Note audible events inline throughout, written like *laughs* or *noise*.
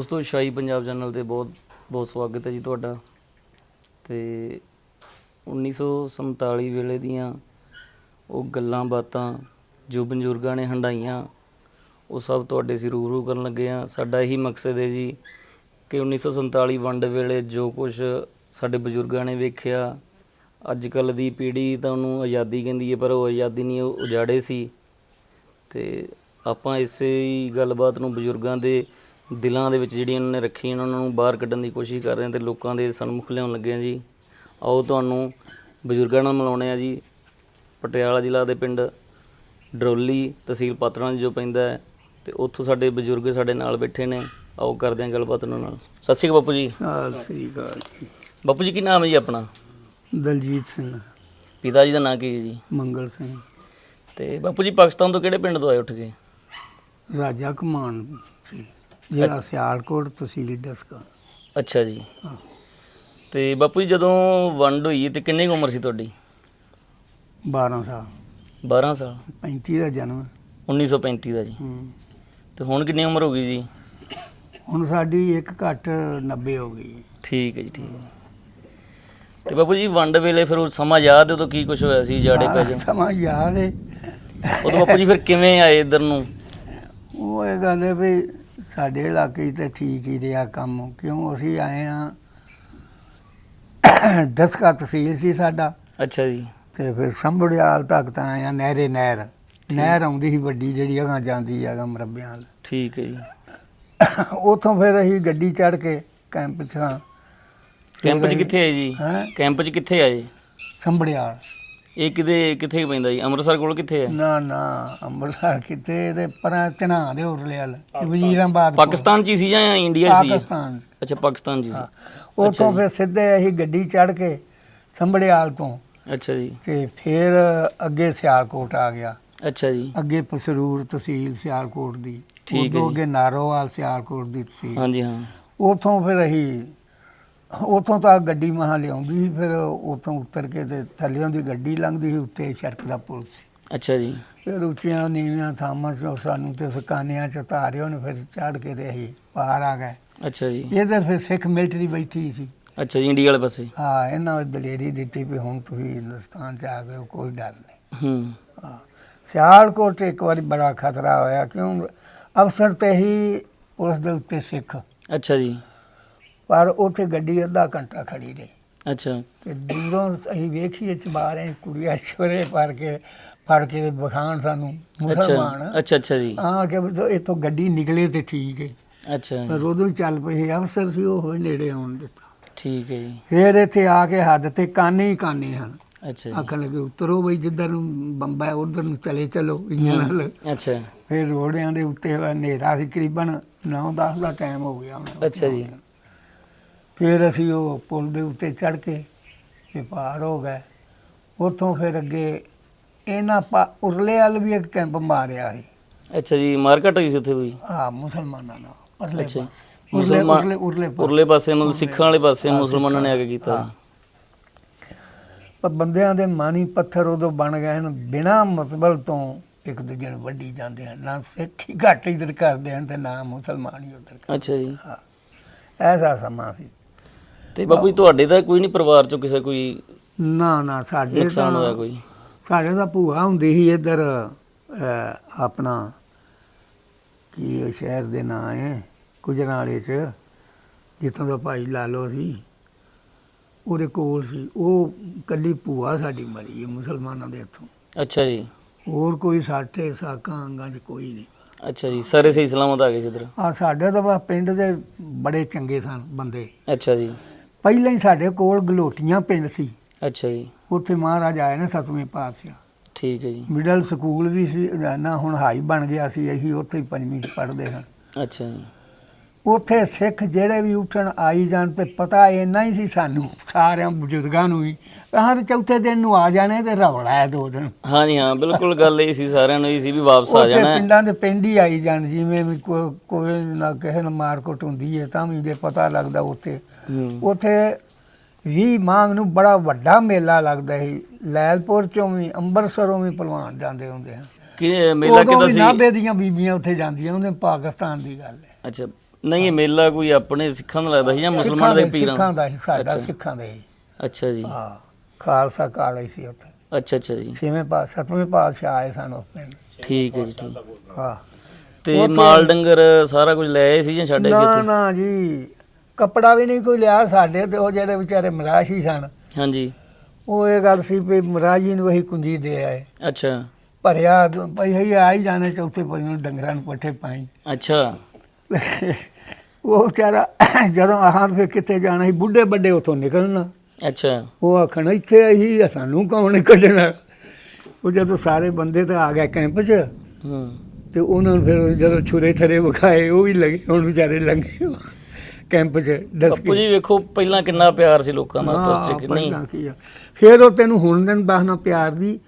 ਦੋਸਤੋ, ਸ਼ਾਹੀ ਪੰਜਾਬ ਚੈਨਲ ਤੇ ਬਹੁਤ ਬਹੁਤ ਸਵਾਗਤ ਹੈ ਜੀ ਤੁਹਾਡਾ। ਤੇ 1947 ਵੇਲੇ ਦੀਆਂ ਉਹ ਗੱਲਾਂ ਬਾਤਾਂ, ਜੋ ਬਜ਼ੁਰਗਾਂ ਨੇ ਹੰਡਾਈਆਂ ਉਹ ਸਭ ਤੁਹਾਡੇ ਸੀ ਰੂਬਰੂ ਕਰਨ ਲੱਗੇ ਆ ਸਾਡਾ ਇਹੀ ਮਕਸਦ ਹੈ ਜੀ ਕਿ 1947 ਵੰਡ ਵੇਲੇ ਜੋ ਕੁਝ ਸਾਡੇ ਬਜ਼ੁਰਗਾਂ ਨੇ ਵੇਖਿਆ ਅੱਜ ਕੱਲ ਦੀ ਪੀੜ੍ਹੀ ਤਾਂ ਉਹਨੂੰ ਆਜ਼ਾਦੀ ਕਹਿੰਦੀ ਹੈ, ਪਰ ਉਹ ਆਜ਼ਾਦੀ ਨਹੀਂ, ਉਹ ਉਜਾੜੇ ਸੀ। ਤੇ ਆਪਾਂ ਇਸੇ ਹੀ ਗੱਲਬਾਤ ਨੂੰ ਬਜ਼ੁਰਗਾਂ ਦੇ ਦਿਲਾਂ ਦੇ ਵਿੱਚ ਜਿਹੜੀਆਂ ਉਹਨਾਂ ਨੇ ਰੱਖੀਆਂ ਉਹਨਾਂ ਨੂੰ ਬਾਹਰ ਕੱਢਣ ਦੀ ਕੋਸ਼ਿਸ਼ ਕਰ ਰਹੇ ਹਾਂ ਤੇ ਲੋਕਾਂ ਦੇ ਸਨਮੁਖ ਲਿਆਉਣ ਲੱਗੇ ਹਾਂ ਜੀ। ਆਓ ਤੁਹਾਨੂੰ ਬਜ਼ੁਰਗਾਂ ਨਾਲ ਮਿਲਾਉਂਦੇ ਆ ਜੀ। ਪਟਿਆਲਾ ਜ਼ਿਲ੍ਹਾ ਦੇ ਪਿੰਡ ਡਰੋਲੀ ਤਹਿਸੀਲ ਪਾਤੜਾਂ ਜੋ ਪੈਂਦਾ ਹੈ ਤੇ ਉੱਥੋਂ ਸਾਡੇ ਬਜ਼ੁਰਗ ਸਾਡੇ ਨਾਲ ਬੈਠੇ ਨੇ। ਆਓ ਕਰਦੇ ਹਾਂ ਗੱਲਬਾਤ ਉਹਨਾਂ ਨਾਲ। ਸਤਿ ਸ਼੍ਰੀ ਅਕਾਲ ਬਾਪੂ ਜੀ। ਸਤਿ ਸ੍ਰੀ ਅਕਾਲ ਜੀ। ਬਾਪੂ ਜੀ ਕੀ ਨਾਮ ਹੈ ਜੀ ਆਪਣਾ? ਦਲਜੀਤ ਸਿੰਘ। ਪਿਤਾ ਜੀ ਦਾ ਨਾਂ ਕੀ ਹੈ ਜੀ? ਮੰਗਲ ਸਿੰਘ। ਤੇ ਬਾਪੂ ਜੀ ਪਾਕਿਸਤਾਨ ਤੋਂ ਕਿਹੜੇ ਪਿੰਡ ਤੋਂ ਆਏ ਉੱਠ ਕੇ? ਰਾਜਾ ਕਮਾਨ ਸੀ। ਜਿਹੜਾ ਸਿਆਲਕੋਟ ਤਹਿਸੀਲ ਡਸਕਾ ਅੱਛਾ ਜੀ। ਹਾਂ। ਤੇ ਬਾਪੂ ਜੀ ਜਦੋਂ ਵੰਡ ਹੋਈ ਤੇ ਕਿੰਨੀ ਕੁ ਉਮਰ ਸੀ ਤੁਹਾਡੀ? 12 ਸਾਲ। 12 ਸਾਲ। 35 ਦਾ ਜਨਮ। 1935 ਦਾ ਜੀ। ਹੂੰ। ਤੇ ਹੁਣ ਕਿੰਨੀ ਉਮਰ ਹੋ ਗਈ ਜੀ? ਹੁਣ ਸਾਡੀ ਇੱਕ ਘੱਟ 90 ਹੋ ਗਈ। ਠੀਕ ਹੈ ਜੀ ਠੀਕ ਹੈ। ਤੇ ਬਾਪੂ ਜੀ ਵੰਡ ਵੇਲੇ ਫਿਰ ਉਹ ਸਮਾਂ ਯਾਦ ਹੈ ਉਦੋਂ ਕੀ ਕੁਝ ਹੋਇਆ ਸੀ ਜਾੜੇ ਪੈ ਸਾਰਾ ਜਾ ਸਮਾਂ ਯਾਦ ਹੈ। ਉਦੋਂ ਬਾਪੂ ਜੀ ਫਿਰ ਕਿਵੇਂ ਆਏ ਇੱਧਰ ਨੂੰ? ਉਹ ਇਹ ਗੱਲ ਹੈ ਵੀ ਸਾਡੇ ਇਲਾਕੇ 'ਚ ਤਾਂ ਠੀਕ ਹੀ ਰਿਹਾ ਕੰਮ। ਕਿਉਂ? ਅਸੀਂ ਆਏ ਆ ਦਸਕਾ ਤਹਿਸੀਲ ਸੀ ਸਾਡਾ। ਅੱਛਾ ਜੀ। ਤੇ ਫਿਰ ਸੰਭੜਿਆਲ ਤੱਕ ਤਾਂ ਆਏ ਆ ਨਹਿਰੇ ਨਹਿਰ। ਨਹਿਰ ਆਉਂਦੀ ਸੀ ਵੱਡੀ ਜਿਹੜੀ ਅਗਾਂ ਜਾਂਦੀ ਹੈਗਾ ਮਰੱਬਿਆਂ ਵੱਲ। ਠੀਕ ਹੈ ਜੀ। ਉਥੋਂ ਫਿਰ ਅਸੀਂ ਗੱਡੀ ਚੜ੍ਹ ਕੇ ਕੈਂਪ 'ਚ ਹਾਂ। ਕੈਂਪ 'ਚ ਕਿੱਥੇ ਆਏ ਜੀ? ਹੈ? ਕੈਂਪ 'ਚ ਕਿੱਥੇ ਆਏ? ਸੰਭੜਿਆਲ। ਇਹ ਕਿਤੇ ਕਿੱਥੇ ਪੈਂਦਾ ਜੀ? ਅੰਮ੍ਰਿਤਸਰ ਕੋਲ ਕਿੱਥੇ ਹੈ? ਨਾ ਨਾ ਅੰਮ੍ਰਿਤਸਰ ਕਿਤੇ ਤੇ ਪਰਾਂ ਚਨਾ ਦੇ ਉਰਲੇ ਵੱਲ ਵਜ਼ੀਰਾਬਾਦ ਕੋਲ। ਪਾਕਿਸਤਾਨ 'ਚ ਹੀ ਸੀ ਜਾਂ ਇੰਡੀਆ 'ਚ ਸੀ? ਪਾਕਿਸਤਾਨ ਅੱਛਾ ਪਾਕਿਸਤਾਨ 'ਚ ਹੀ ਸੀ। ਉਥੋਂ ਫਿਰ ਸਿੱਧੇ ਅਸੀਂ ਗੱਡੀ ਚੜ੍ਹ ਕੇ ਸੰਭੜਿਆਲ ਤੋਂ। ਅੱਛਾ ਜੀ। ਤੇ ਫਿਰ ਅੱਗੇ ਸਿਆਲਕੋਟ ਆ ਗਿਆ। ਅੱਛਾ ਜੀ। ਅੱਗੇ ਪਸਰੂਰ ਤਹਿਸੀਲ ਸਿਆਲਕੋਟ ਦੀ। ਠੀਕ ਹੈ ਉਦੋਂ ਜੀ। ਅੱਗੇ ਨਾਰੋਵਾਲ ਸਿਆਲਕੋਟ ਦੀ ਤਹਿਸੀਲ। ਹਾਂਜੀ ਹਾਂ। ਉਥੋਂ ਫਿਰ ਅਸੀਂ ਉਥੋਂ ਤਾਂ ਗੱਡੀ ਮਹਾ ਲਿਆਉਂਦੀ ਸੀ ਫਿਰ ਉਥੋਂ ਉਤਰ ਕੇ ਤੇ ਥੱਲਿਓਂ ਦੀ ਗੱਡੀ ਲੰਘਦੀ ਸੀ ਉੱਤੇ ਸੜਕ ਦਾ ਪੁਲ ਸੀ। ਅੱਛਾ ਜੀ। ਫਿਰ ਉੱਚੀਆਂ ਨੀਵੀਆਂ ਥਾਵਾਂ 'ਚੋਂ ਸਾਨੂੰ ਤੇ ਸਕਾਨਿਆਂ 'ਚ ਉਤਾਰਿਓ ਨੇ ਫਿਰ ਚੜ੍ਹ ਕੇ ਤੇ ਅਸੀਂ ਪਾਰ ਆ ਗਏ। ਅੱਛਾ ਜੀ। ਇਹਦੇ ਫਿਰ ਸਿੱਖ ਮਿਲਟਰੀ ਬੈਠੀ ਸੀ। ਅੱਛਾ ਜੀ ਇੰਡੀਆ ਵਾਲੇ ਪਾਸੇ। ਹਾਂ ਇਹਨਾਂ ਨੇ ਦਲੇਰੀ ਦਿੱਤੀ ਵੀ ਹੁਣ ਤੁਸੀਂ ਹਿੰਦੁਸਤਾਨ 'ਚ ਆ ਗਏ ਹੋ ਕੋਈ ਡਰ ਨਹੀਂ। ਹੂੰ। ਹਾਂ। ਸਿਆਲਕੋਟ ਇੱਕ ਵਾਰੀ ਬੜਾ ਖਤਰਾ ਹੋਇਆ ਕਿਉਂ? ਅਫਸਰ ਤੇ ਹੀ ਉਸ ਦੇ ਉੱਤੇ ਸਿੱਖ। ਅੱਛਾ ਜੀ। ਪਰ ਉੱਥੇ ਗੱਡੀ ਅੱਧਾ ਘੰਟਾ ਖੜੀ ਰਹੀ। ਅੱਛਾ। ਤੇ ਦੂਰੋਂ ਅਸੀਂ ਵੇਖੀਏ ਚਬਾਰੇ ਕੁੜੀਆਂ ਛੋਰੇ ਫੜ ਕੇ ਫੜ ਕੇ ਬਖਾਨ ਸਾਨੂੰ ਮੁਸਲਮਾਨ। ਅੱਛਾ ਅੱਛਾ ਜੀ। ਹਾਂ ਕਿ ਇੱਥੋਂ ਗੱਡੀ ਨਿਕਲੇ ਤੇ ਠੀਕ ਹੈ ਅੱਛਾ ਪਰ ਉਦੋਂ ਹੀ ਚੱਲ ਪਏ ਅਫਸਰ ਸੀ ਉਹ ਨੇੜੇ ਆਉਣ ਦਿੱਤਾ। ਠੀਕ ਹੈ ਜੀ। ਫਿਰ ਇੱਥੇ ਆ ਕੇ ਹੱਦ ਤੇ ਕਾਨੇ ਹੀ ਕਾਨੇ ਹਨ। ਅੱਛਾ ਜੀ। ਆਖਣ ਲੱਗੇ ਉਤਰੋ ਬਈ ਜਿੱਧਰ ਨੂੰ ਬੰਬਾ ਹੈ ਉਧਰ ਨੂੰ ਚਲੇ ਚਲੋ ਇੰਜਣ ਨਾਲ। ਅੱਛਾ। ਫਿਰ ਰੋੜਿਆਂ ਦੇ ਉੱਤੇ ਹਨੇਰਾ ਸੀ ਕਰੀਬਨ 9-10 ਦਾ ਟਾਈਮ ਹੋ ਗਿਆ। ਅੱਛਾ ਜੀ। ਫਿਰ ਅਸੀਂ ਉਹ ਪੁਲ ਦੇ ਉੱਤੇ ਚੜ ਕੇ ਤੇ ਪਾਰ ਹੋ ਗਏ। ਉੱਥੋਂ ਫਿਰ ਅੱਗੇ ਇਹਨਾਂ ਪਾ ਉਰਲੇ ਵੱਲ ਵੀ ਇੱਕ ਕੈਂਪ ਮਾਰਿਆ ਸੀ। ਅੱਛਾ ਜੀ ਮਾਰਕਟ ਹੋਈ ਸੀ ਉੱਥੇ ਕੋਈ? ਆ ਮੁਸਲਮਾਨਾਂ ਦਾ ਪਰਲੇ ਅੱਛਾ। ਪਾਸੇ। ਉਰਲੇ ਮੁਸਲਮਾਨ- ਉਰਲੇ ਉਰਲੇ ਪਾਸੇ। ਉਰਲੇ ਪਾਸੇ ਮਤਲਬ ਸਿੱਖਾਂ ਵਾਲੇ ਪਾਸੇ ਮੁਸਲਮਾਨਾਂ ਨੇ ਆ ਕੇ ਕੀਤਾ। ਪਰ ਬੰਦਿਆਂ ਦੇ ਮਾਨੀ ਪੱਥਰ ਉਦੋਂ ਬਣ ਗਏ ਹਨ ਬਿਨਾ ਮਤਲਬ ਤੋਂ ਇੱਕ ਦੂਜੇ ਨੂੰ ਵੱਢੀ ਜਾਂਦੇ ਹਨ। ਨਾ ਸਿੱਖ ਹੀ ਘੱਟ ਇੱਜ਼ਤ ਕਰਦੇ ਹਨ ਤੇ ਨਾ ਮੁਸਲਮਾਨ ਹੀ ਉਧਰ ਅੱਛਾ ਜੀ। ਐਸਾ ਸਮਾਂ ਸੀ। ਤੇ ਬਾਪੂ ਜੀ ਤੁਹਾਡੇ ਤਾਂ ਕੋਈ ਨਹੀਂ ਪਰਿਵਾਰ ਚੋਂ ਕਿਸੇ ਕੋਈ ਨਾ ਨਾ ਸਾਡੇ ਨੁਕਸਾਨ ਹੋਇਆ ਤਾਂ ਕੋਈ? ਸਾਡੇ ਤਾਂ ਭੂਆ ਹੁੰਦੀ ਸੀ ਇੱਧਰ ਅਹ, ਆਪਣਾ ਕੀ ਉਹ ਸ਼ਹਿਰ ਦੇ ਨਾਂ ਹੈ ਕੁਜਰਾਲੇ ਚ ਜਿੱਥੋਂ ਦਾ ਭਾਈ ਲਾਲੋ ਸੀ। ਉਹਦੇ ਕੋਲ ਸੀ। ਉਹ ਕੱਲੀ ਭੂਆ ਸਾਡੀ ਮਰੀ ਹੈ ਮੁਸਲਮਾਨਾਂ ਦੇ ਹੱਥੋਂ। ਅੱਛਾ ਜੀ। ਹੋਰ ਕੋਈ ਸਾਟੇ ਸਾਕਾਂ ਅੰਗਾਂ 'ਚ ਕੋਈ ਨਹੀਂ। ਅੱਛਾ ਜੀ ਸਾਰੇ ਸਹੀ ਸਲਾਮਤ ਆ ਗਏ ਸੀ ਇੱਧਰ। ਆ ਸਾਡੇ ਤਾਂ ਬਸ ਪਿੰਡ ਦੇ ਬੜੇ ਚੰਗੇ ਸਨ ਬੰਦੇ। ਅੱਛਾ ਜੀ। ਪਹਿਲਾਂ ਹੀ ਸਾਡੇ ਕੋਲ ਗਲੋਟੀਆਂ ਪਿੰਡ ਸੀ। ਅੱਛਾ ਜੀ। ਉੱਥੇ ਮਹਾਰਾਜ ਆਏ ਨੇ ਸਤਵੇਂ ਪਾਤਸ਼ਾਹ। ਠੀਕ ਹੈ ਜੀ। ਮਿਡਲ ਸਕੂਲ ਵੀ ਸੀ ਨਾ ਹੁਣ ਹਾਈ ਬਣ ਗਿਆ ਸੀ ਅਸੀਂ ਉੱਥੇ ਹੀ ਪੰਜਵੀਂ ਪੜ੍ਹਦੇ ਹਾਂ ਅੱਛਾ ਜੀ। ਉੱਥੇ ਸਿੱਖ ਜਿਹੜੇ ਵੀ ਉੱਠਣ ਆਈ ਜਾਣ ਤੇ ਪਤਾ ਇੰਨਾ ਹੀ ਸੀ ਸਾਨੂੰ ਸਾਰਿਆਂ ਬਜ਼ੁਰਗਾਂ ਨੂੰ ਵੀ ਹਾਂ ਤੇ ਚੌਥੇ ਦਿਨ ਨੂੰ ਆ ਜਾਣੇ ਤੇ ਰੌਲਾ ਹੈ ਦੋ ਦਿਨ। ਹਾਂਜੀ ਹਾਂ ਬਿਲਕੁਲ ਗੱਲ ਇਹ ਸੀ ਸਾਰਿਆਂ ਨੂੰ ਇਹ ਸੀ ਵੀ ਵਾਪਸ ਆ ਉੱਥੇ ਜਾਣਾ ਹੈ। ਪਿੰਡਾਂ ਦੇ ਪਿੰਡ ਹੀ ਆਈ ਜਾਣ ਜਿਵੇਂ ਕੋਈ ਨਾ ਕਿਸੇ ਨੂੰ ਮਾਰਕੁੱਟ ਹੁੰਦੀ ਹੈ ਤਾਂ ਵੀ ਜੇ ਪਤਾ ਲੱਗਦਾ ਉੱਥੇ ਹੂੰ ਉੱਥੇ ਵੀ ਮਾਂਗ ਨੂੰ ਬੜਾ ਵੱਡਾ ਮੇਲਾ ਲੱਗਦਾ ਸੀ। ਲੈਲਪੁਰ ਚੋਂ ਵੀ ਅੰਮ੍ਰਿਤਸਰੋਂ ਵੀ ਪਹਿਲਵਾਨ ਜਾਂਦੇ ਹੁੰਦੇ ਹਨ ਕਿ ਮੇਲਾ ਕਿਦਾਂ ਸੀ? ਨਾਭੇ ਦੀਆਂ ਬੀਬੀਆਂ ਉੱਥੇ ਜਾਂਦੀਆਂ ਉਹਨੇ ਪਾਕਿਸਤਾਨ ਦੀ ਗੱਲ ਹੈ। ਅੱਛਾ ਨਹੀਂ ਇਹ ਮੇਲਾ ਕੋਈ ਆਪਣੇ ਸਿੱਖਾਂ ਦਾ ਲੱਗਦਾ ਸੀ ਜਾਂ ਮੁਸਲਮਾਨਾਂ ਦੇ ਦੇ ਪੀਰਾਂ ਸਿੱਖਾਂ ਦਾ ਸੀ, ਸਾਡਾ। ਸਿੱਖਾਂ ਦੇ ਸੀ। ਅੱਛਾ ਜੀ। ਹਾਂ ਖਾਲਸਾ ਕਾਲਜ ਸੀ ਉੱਥੇ। ਅੱਛਾ ਅੱਛਾ ਜੀ। ਛੇਵੇਂ ਪਾਸ ਸੱਤਵੇਂ ਪਾਤਸ਼ਾਹ ਆਏ ਸਨ ਉਸ ਪਿੰਡ। ਠੀਕ ਹੈ ਜੀ ਠੀਕ। ਹਾਂ। ਤੇ ਮਾਲ ਡੰਗਰ ਸਾਰਾ ਕੁਝ ਲੈ ਆਏ ਸੀ ਜਾਂ ਛੱਡੇ ਸੀ ਨਾ ਇੱਥੇ ਨਾ ਜੀ ਕੱਪੜਾ ਵੀ ਨਹੀਂ ਕੋਈ ਲਿਆ ਸਾਡੇ ਤੇ ਉਹ ਜਿਹੜੇ ਵਿਚਾਰੇ ਮਰਾਸ਼ੀ ਸਨ। ਹਾਂਜੀ। ਉਹ ਇਹ ਗੱਲ ਸੀ ਵੀ ਮਹਾਰਾਜੀ ਨੂੰ ਵਹੀ ਕੁੰਜੀ ਦੇ ਆਏ। ਅੱਛਾ। ਭਰਿਆ ਭਈ ਹੀ ਆ ਹੀ ਜਾਣੇ ਚੌਥੇ ਪੰਜ ਨੂੰ ਡੰਗਰਾਂ ਨੂੰ ਪੱਠੇ ਪਾਈ। ਅੱਛਾ। ਉਹ ਵਿਚਾਰਾ ਜਦੋਂ ਆਹਾਂ ਫਿਰ ਕਿੱਥੇ ਜਾਣਾ ਸੀ? ਬੁੱਢੇ ਵੱਡੇ ਉਥੋਂ ਨਿਕਲਣਾ। ਅੱਛਾ। ਉਹ ਆਖਣ ਇੱਥੇ ਆਹੀ ਸਾਨੂੰ ਕੌਣ ਕੱਢਣਾ? ਉਹ ਜਦੋਂ ਸਾਰੇ ਬੰਦੇ ਤਾਂ ਆ ਗਏ ਕੈਂਪ 'ਚ ਹੂੰ। ਤੇ ਉਹਨਾਂ ਨੂੰ ਫਿਰ ਜਦੋਂ ਛੁਰੇ ਥਰੇ ਵਿਖਾਏ ਉਹ ਵੀ ਲੱਗੇ ਹੁਣ ਵਿਚਾਰੇ ਲੰਗੇ। ਕੈਂਪ 'ਚ ਡਸ ਕੇ ਜੀ ਵੇਖੋ ਪਹਿਲਾਂ ਕਿੰਨਾ ਪਿਆਰ ਸੀ ਲੋਕਾਂ ਦਾ ਆਪਸ ਚ ਕਿ ਨਹੀਂ। ਫਿਰ ਉਹ ਤੈਨੂੰ ਹੁਣ ਦਿਨ ਬਾਹਨਾ ਪਿਆਰ ਦੀ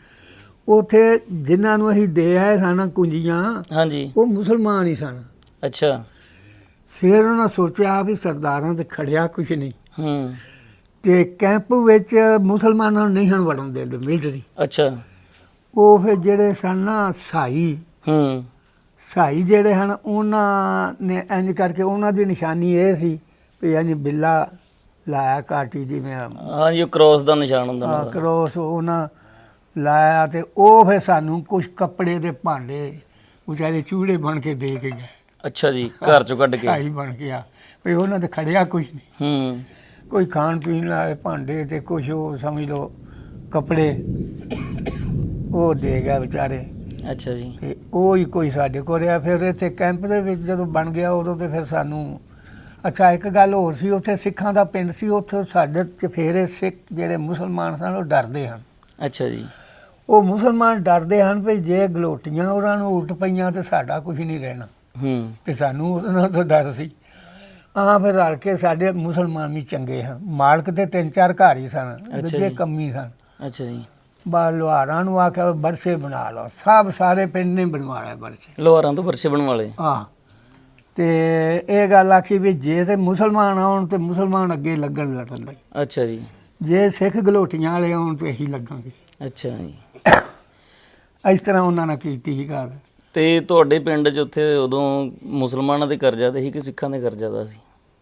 ਉਥੇ ਜਿਨ੍ਹਾਂ ਨੂੰ ਅਸੀਂ ਦੇ ਆਏ ਸਨ ਕੁੰਜੀਆਂ ਹਾਂਜੀ। ਉਹ ਮੁਸਲਮਾਨ ਹੀ ਸਨ। ਅੱਛਾ। ਫਿਰ ਉਹਨਾਂ ਸੋਚਿਆ ਵੀ ਸਰਦਾਰਾਂ ਤੇ ਖੜਿਆ ਕੁਛ ਨਹੀਂ। ਹੂੰ। ਤੇ ਕੈਂਪ ਵਿੱਚ ਮੁਸਲਮਾਨਾਂ ਨੂੰ ਨਹੀਂ ਹਨ ਵੜਨ ਦਿੰਦੇ ਮਿਲਟਰੀ। ਅੱਛਾ। ਉਹ ਫਿਰ ਜਿਹੜੇ ਸਨ ਨਾ ਸਾਈ ਹੂੰ। ਸਾਈ ਜਿਹੜੇ ਹਨ ਉਹਨਾਂ ਨੇ ਇੰਜ ਕਰਕੇ ਉਹਨਾਂ ਦੀ ਨਿਸ਼ਾਨੀ ਇਹ ਸੀ ਵੀ ਇੰਜ ਬਿੱਲਾ ਲਾਇਆ ਕਾਟੀ ਜਿਵੇਂ ਹਾਂਜੀ ਉਹ ਕ੍ਰੋਸ ਦਾ ਨਿਸ਼ਾਨ ਹੁੰਦਾ ਦਾ। ਕ੍ਰੋਸ ਉਹਨਾਂ ਲਾਇਆ ਤੇ ਉਹ ਫਿਰ ਸਾਨੂੰ ਕੁਝ ਕੱਪੜੇ ਦੇ ਭਾਂਡੇ ਵਿਚਾਰੇ ਚੂੜੇ ਬਣ ਕੇ ਦੇ ਕੇ ਗਏ। ਅੱਛਾ ਜੀ ਘਰ ਚੋਂ ਕੱਢ ਕੇ। ਸਾਈ ਬਣ ਗਿਆ ਵੀ ਉਹਨਾਂ ਤੇ ਖੜਿਆ ਕੁਝ ਨਹੀਂ। ਹੂੰ। ਕੋਈ ਖਾਣ ਪੀਣ ਵਾਲੇ ਭਾਂਡੇ ਤੇ ਕੁਝ ਉਹ ਸਮਝ ਲਓ ਕੱਪੜੇ ਉਹ ਦੇ ਗਿਆ ਵਿਚਾਰੇ। ਅੱਛਾ ਜੀ। ਤੇ ਉਹ ਹੀ ਕੋਈ ਸਾਡੇ ਕੋਲ ਰਿਹਾ ਫਿਰ ਇੱਥੇ ਕੈਂਪ ਦੇ ਵਿੱਚ ਜਦੋਂ ਬਣ ਗਿਆ ਉਦੋਂ ਤੇ ਫਿਰ ਸਾਨੂੰ ਅੱਛਾ ਇੱਕ ਗੱਲ ਹੋਰ ਸੀ ਉੱਥੇ ਸਿੱਖਾਂ ਦਾ ਪਿੰਡ ਸੀ ਉੱਥੇ ਸਾਡੇ ਚਫੇਰੇ ਸਿੱਖ ਜਿਹੜੇ ਮੁਸਲਮਾਨ ਸਨ ਉਹ ਡਰਦੇ ਹਨ। ਅੱਛਾ ਜੀ। ਉਹ ਮੁਸਲਮਾਨ ਡਰਦੇ ਹਨ ਵੀ ਜੇ ਗਲੋਟੀਆਂ ਉਹਨਾਂ ਨੂੰ ਉਲਟ ਪਈਆਂ ਤੇ ਸਾਡਾ ਕੁਝ ਨਹੀਂ ਰਹਿਣਾ। ਹੂੰ। ਤੇ ਸਾਨੂੰ ਉਹਨਾਂ ਤੋਂ ਡਰ ਸੀ। ਆ ਫਿਰ ਰਲ ਕੇ ਸਾਡੇ ਮੁਸਲਮਾਨ ਵੀ ਚੰਗੇ ਹਨ। ਮਾਲਕ ਤੇ ਤਿੰਨ ਚਾਰ ਘਰ ਹੀ ਸਨ ਦੂਜੇ। ਕੰਮੀ ਸਨ। ਅੱਛਾ ਜੀ। ਬਾ ਲੁਹਾਰਾਂ ਨੂੰ ਆਖਿਆ ਵੀ ਬਰਸੇ ਬਣਾ ਲਓ। ਸਭ ਸਾਰੇ ਪਿੰਡ ਨੇ ਬਣਵਾਇਆ ਬਰਸੇ। ਲੋਹਾਰਾਂ ਤੋਂ ਪਰਚੇ ਬਣਵਾ ਲਏ। ਆ ਤੇ ਇਹ ਗੱਲ ਆਖੀ ਵੀ ਜੇ ਤੇ ਮੁਸਲਮਾਨ ਆਉਣ ਤੇ ਮੁਸਲਮਾਨ ਅੱਗੇ ਲੱਗਣ ਲੜਨ ਲਈ ਅੱਛਾ ਜੀ। ਜੇ ਸਿੱਖ ਗਲੋਟੀਆਂ ਵਾਲੇ ਆਉਣ ਤੇ ਇਹੀ ਲੱਗਾਂਗੇ। ਅੱਛਾ ਜੀ। ਇਸ ਤਰ੍ਹਾਂ ਉਹਨਾਂ ਨੇ ਕੀਤੀ ਸੀ ਗੱਲ। ਤੇ ਤੁਹਾਡੇ ਪਿੰਡ 'ਚ ਉੱਥੇ ਉਦੋਂ ਮੁਸਲਮਾਨਾਂ ਦੇ ਕਰਜ਼ਾ ਤੇ ਸੀ ਕਿ ਸਿੱਖਾਂ ਦੇ ਕਰਜ਼ਾ ਦਾ ਸੀ?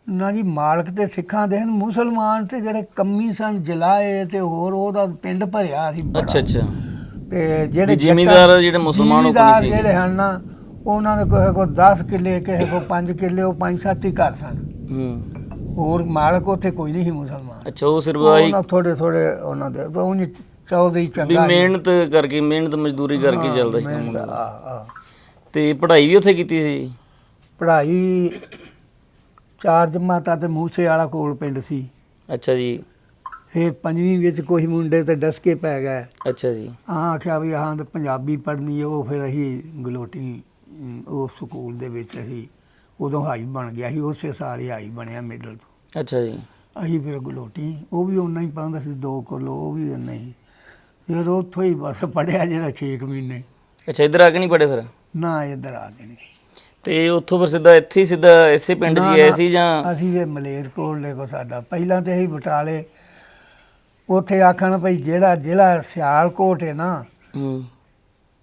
ਨਾ ਜੀ ਮਾਲਕ ਤੇ ਸਿੱਖਾਂ ਦੇ ਹਨ ਮੁਸਲਮਾਨ ਤੇ ਜਿਹੜੇ ਕੰਮੀ ਸਨ ਜਲਾਏ ਤੇ ਹੋਰ ਉਹਦਾ ਪਿੰਡ ਭਰਿਆ ਸੀ ਬੜਾ। ਅੱਛਾ ਅੱਛਾ ਤੇ ਜਿਹੜੇ ਜ਼ਿਮੀਂਦਾਰ ਜਿਹੜੇ ਮੁਸਲਮਾਨ ਉਹ ਕੋਈ ਜ਼ਿਮੀਂਦਾਰ ਸੀ। ਜਿਹੜੇ ਹਨ ਨਾ ਉਹਨਾਂ ਦੇ ਕਿਸੇ ਕੋਲ 10 ਕਿੱਲੇ ਕਿਸੇ ਕੋਲ 5 ਕਿੱਲੇ ਉਹ 5-7 ਹੀ ਘਰ ਸਨ ਹੂੰ ਹੋਰ ਮਾਲਕ ਉੱਥੇ ਕੋਈ ਨਹੀਂ ਸੀ ਮੁਸਲਮਾਨ ਅੱਛਾ ਉਹ ਸਿਰਫ ਆਹੀ ਉਹਨਾਂ ਥੋੜੇ ਥੋੜੇ ਉਹਨਾਂ ਦੇ ਉਹ ਨਹੀਂ ਚੌਧਰੀ ਵੀ ਚੰਗਾ। ਮਿਹਨਤ ਕਰਕੇ ਮਿਹਨਤ ਮਜ਼ਦੂਰੀ ਕਰਕੇ ਚੱਲਦਾ ਸੀ ਕੰਮ। ਆ, ਆ। ਤੇ ਪੜ੍ਹਾਈ ਵੀ ਉੱਥੇ ਕੀਤੀ ਸੀ ਪੜ੍ਹਾਈ ਚਾਰ ਜਮਾਤਾਂ ਤੇ ਮੂਸੇ ਵਾਲਾ ਕੋਲ ਪਿੰਡ ਸੀ। ਅੱਛਾ ਜੀ। ਫਿਰ ਪੰਜਵੀਂ ਵਿੱਚ ਕੋਈ ਮੁੰਡੇ ਤੇ ਡਸਕੇ ਪੈ ਗਏ। ਅੱਛਾ ਜੀ। ਆ ਆਖਿਆ ਵੀ ਆਹਾਂ ਤੇ ਪੰਜਾਬੀ ਪੜ੍ਹਨੀ ਹੈ ਉਹ ਫਿਰ ਅਸੀਂ ਗਲੋਟੀ ਅਮ, ਉਹ ਸਕੂਲ ਦੇ ਵਿੱਚ ਅਸੀਂ ਉਦੋਂ ਹਾਈ ਬਣ ਗਿਆ ਸੀ ਉਸੇ ਸਾਲ ਹੀ ਹਾਈ ਬਣਿਆ ਮਿਡਲ ਤੋਂ। ਅੱਛਾ ਜੀ। ਅਸੀਂ ਫਿਰ ਗਲੋਟੀ ਉਹ ਵੀ ਉਹਨਾਂ ਹੀ ਪਾਉਂਦਾ ਸੀ 2 ਕਿਲੋ ਉਹ ਵੀ ਉਹਨਾਂ ਹੀ। ਫਿਰ ਉੱਥੋਂ ਹੀ ਬਸ ਪੜਿਆ ਜਿਹੜਾ 6 ਮਹੀਨੇ। ਅੱਛਾ ਇੱਧਰ ਆ ਕੇ ਨਹੀਂ ਪੜ੍ਹੇ ਫਿਰ? ਨਾ ਇੱਧਰ ਆ ਗਏ ਨਹੀਂ। ਤੇ ਉੱਥੋਂ ਫਿਰ ਸਿੱਧਾ ਇੱਥੇ ਹੀ ਸਿੱਧਾ ਇਸੇ ਪਿੰਡ 'ਚ ਹੀ ਆਏ ਸੀ ਜਾਂ? ਅਸੀਂ ਇਹ ਮਲੇਰਕੋਟਲੇ ਕੋ ਸਾਡਾ ਪਹਿਲਾਂ ਤੇ ਅਸੀਂ ਬਟਾਲੇ ਉੱਥੇ ਆਖਣ ਭਈ ਜਿਹੜਾ ਜ਼ਿਲ੍ਹਾ ਸਿਆਲਕੋਟ ਹੈ ਨਾ ਹੂੰ।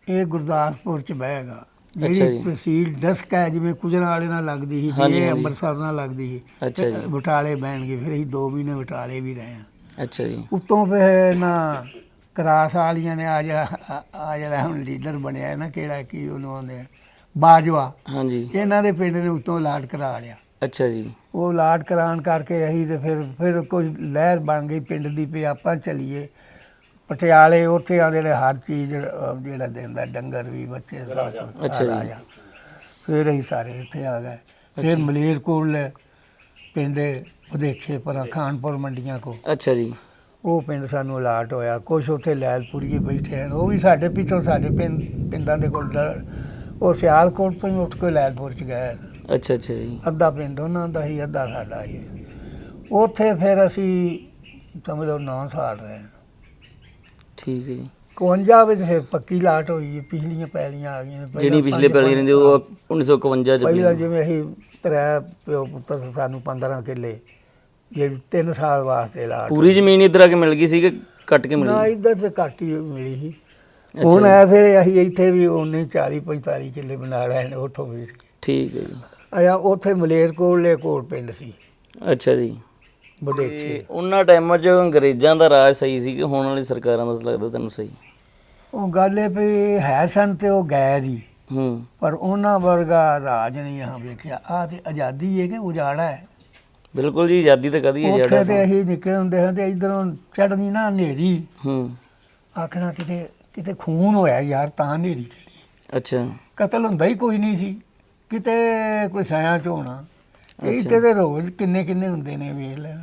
ਇਹ ਗੁਰਦਾਸਪੁਰ ਚ ਬਹੇਗਾ ਜੀ। ਜਿਹੜੀ ਤਹਿਸੀਲ ਡਸਕ ਹੈ ਜਿਵੇਂ ਕੁਜਰਾ ਵਾਲੇ ਨਾਲ ਲੱਗਦੀ ਸੀ ਇਹ। ਅੰਮ੍ਰਿਤਸਰ ਨਾਲ ਲੱਗਦੀ ਸੀ। ਜੀ। ਬਟਾਲੇ ਬਹਿਣਗੇ ਫਿਰ ਅਸੀਂ 2 ਮਹੀਨੇ ਬਟਾਲੇ ਵੀ ਰਹੇ ਹਾਂ। ਅੱਛਾ ਜੀ। ਉਤੋਂ ਫਿਰ ਨਾ ਕਰਾਸ ਵਾਲੀਆਂ ਨੇ ਆ ਜਿਹੜਾ ਆ- ਆ ਜਿਹੜਾ ਹੁਣ ਲੀਡਰ ਬਣਿਆ ਹੈ ਨਾ ਕਿਹੜਾ ਕੀ ਉਹਨੂੰ ਆਉਂਦੇ ਆ? ਬਾਜਵਾ। ਹਾਂਜੀ। ਇਹਨਾਂ ਦੇ ਪਿੰਡ ਨੇ ਉਤੋਂ ਲਾਟ ਕਰਾ ਲਿਆ। ਅੱਛਾ ਜੀ। ਉਹ ਲਾਟ ਕਰਾਉਣ ਕਰਕੇ ਅਸੀਂ ਤੇ ਫਿਰ ਫਿਰ ਕੋਈ ਲਹਿਰ ਬਣ ਗਈ ਪਿੰਡ ਦੀ ਵੀ ਆਪਾਂ ਚੱਲੀਏ। ਪਟਿਆਲੇ ਉੱਥੇ ਆ ਜਿਹੜੇ ਹਰ ਚੀਜ਼ ਅਹ, ਜਿਹੜਾ ਦਿੰਦਾ ਡੰਗਰ ਵੀ ਬੱਚੇ ਸਭ ਕੁਛ ਅੱਛਾ ਜੀ। ਫਿਰ ਅਸੀਂ ਸਾਰੇ ਇੱਥੇ ਆ ਗਏ। ਫਿਰ ਮਲੇਰਕੋਟਲੇ ਪਿੰਡ ਵਿਦੇਛੇ ਪਰ ਖਾਨਪੁਰ ਮੰਡੀਆਂ ਕੋ ਅੱਛਾ ਜੀ। ਉਹ ਪਿੰਡ ਸਾਨੂੰ ਅਲਾਟ ਹੋਇਆ। ਕੁਛ ਉੱਥੇ ਲੈਲਪੁਰੀਏ ਬੈਠੇ ਹਨ। ਉਹ ਵੀ ਸਾਡੇ ਪਿੱਛੋਂ ਸਾਡੇ ਪਿੰਡ ਪਿੰਡਾਂ ਦੇ ਕੋਲ ਡ- ਉਹ ਸਿਆਲਕੋਟ ਤੋਂ ਹੀ ਉੱਠ ਕੇ ਲੈਲਪੁਰ ਚ ਗਏ। ਅੱਛਾ ਅੱਛਾ ਜੀ। ਅੱਧਾ ਪਿੰਡ ਉਹਨਾਂ ਦਾ ਹੀ ਅੱਧਾ ਸਾਡਾ ਹੀ। ਉੱਥੇ ਫਿਰ ਅਸੀਂ ਸਮਝੋ 9 ਸਾਲ ਰਹੇ। ਠੀਕ ਹੈ ਜੀ। 51 ਵਿੱਚ ਫਿਰ ਪੱਕੀ ਲਾਟ ਹੋਈ ਹੈ, ਪਿਛਲੀਆਂ ਪੈਲੀਆਂ ਆ ਗਈਆਂ। ਜਿਹੜੀ ਪਿਛਲੇ ਪੈਲੀ ਰਹਿੰਦੀ ਉਹ 1951 ਚ ਪਹਿਲਾਂ। ਜਿਵੇਂ ਅਸੀਂ ਤਰੇ ਪਿਓ ਪੁੱਤਰ ਸਾਨੂੰ 15 ਕਿੱਲੇ ਜਿਹੜੀ 3 ਸਾਲ ਵਾਸਤੇ ਲਾਟ ਪੂਰੀ ਜ਼ਮੀਨ ਇੱਧਰ ਆ ਕੇ ਮਿਲ ਗਈ ਸੀ ਕਿ ਕੱਟ ਕੇ ਮਿਲ ਨਾ ਇੱਧਰ ਤੇ ਘੱਟ ਹੀ ਮਿਲੀ ਸੀ। ਹੁਣ। ਐਸੇ ਅਸੀਂ ਇੱਥੇ ਵੀ ਉਹਨੇ 40 45 ਕਿੱਲੇ ਬਣਾ ਲਏ ਨੇ ਉੱਥੋਂ ਵੇਚ ਕੇ ਠੀਕ ਹੈ ਜੀ। ਆਇਆ ਉੱਥੇ ਮਲੇਰਕੋਟਲੇ ਕੋਲ ਪਿੰਡ ਸੀ। ਅੱਛਾ ਜੀ। ਬਡੇਚੇ ਤੇ ਉਹਨਾਂ ਟਾਈਮਾਂ 'ਚ ਅੰਗਰੇਜ਼ਾਂ ਦਾ ਰਾਜ ਸਹੀ ਸੀ ਕਿ ਹੁਣ ਵਾਲੀ ਸਰਕਾਰਾਂ ਦਾ ਲੱਗਦਾ ਤੈਨੂੰ ਸਹੀ? ਉਹ ਗੱਲ ਇਹ ਵੀ ਹੈ ਸਨ ਤੇ ਉਹ ਗਏ ਜੀ ਹੂੰ। ਪਰ ਉਹਨਾਂ ਵਰਗਾ ਰਾਜ ਨਹੀਂ ਆ ਵੇਖਿਆ। ਆ ਤੇ ਆਜ਼ਾਦੀ ਹੈ ਕਿ ਉਜਾੜਾ ਹੈ? ਬਿਲਕੁਲ ਜੀ ਆਜ਼ਾਦੀ ਤਾਂ ਕਦੀ ਹੈ ਉੱਥੇ ਤੇ ਅਸੀਂ ਨਿੱਕੇ ਹੁੰਦੇ ਹਾਂ ਤੇ ਇਧਰੋਂ ਚੜਨੀ ਨਾ ਹਨੇਰੀ। ਹੂੰ। ਆਖਣਾ ਕਿਤੇ ਕਿਤੇ ਖੂਨ ਹੋਇਆ ਯਾਰ ਤਾਂ ਹਨੇਰੀ ਚੜੀ ਅੱਛਾ। ਕਤਲ ਹੁੰਦਾ ਹੀ ਕੋਈ ਨਹੀਂ ਸੀ। ਕਿਤੇ ਕੋਈ ਸਾਇਆ ਚ ਹੋਣਾ ਇੱਥੇ ਤੇ ਰੋਜ਼ ਕਿੰਨੇ ਕਿੰਨੇ ਹੁੰਦੇ ਨੇ ਵੇਖ ਲੈ।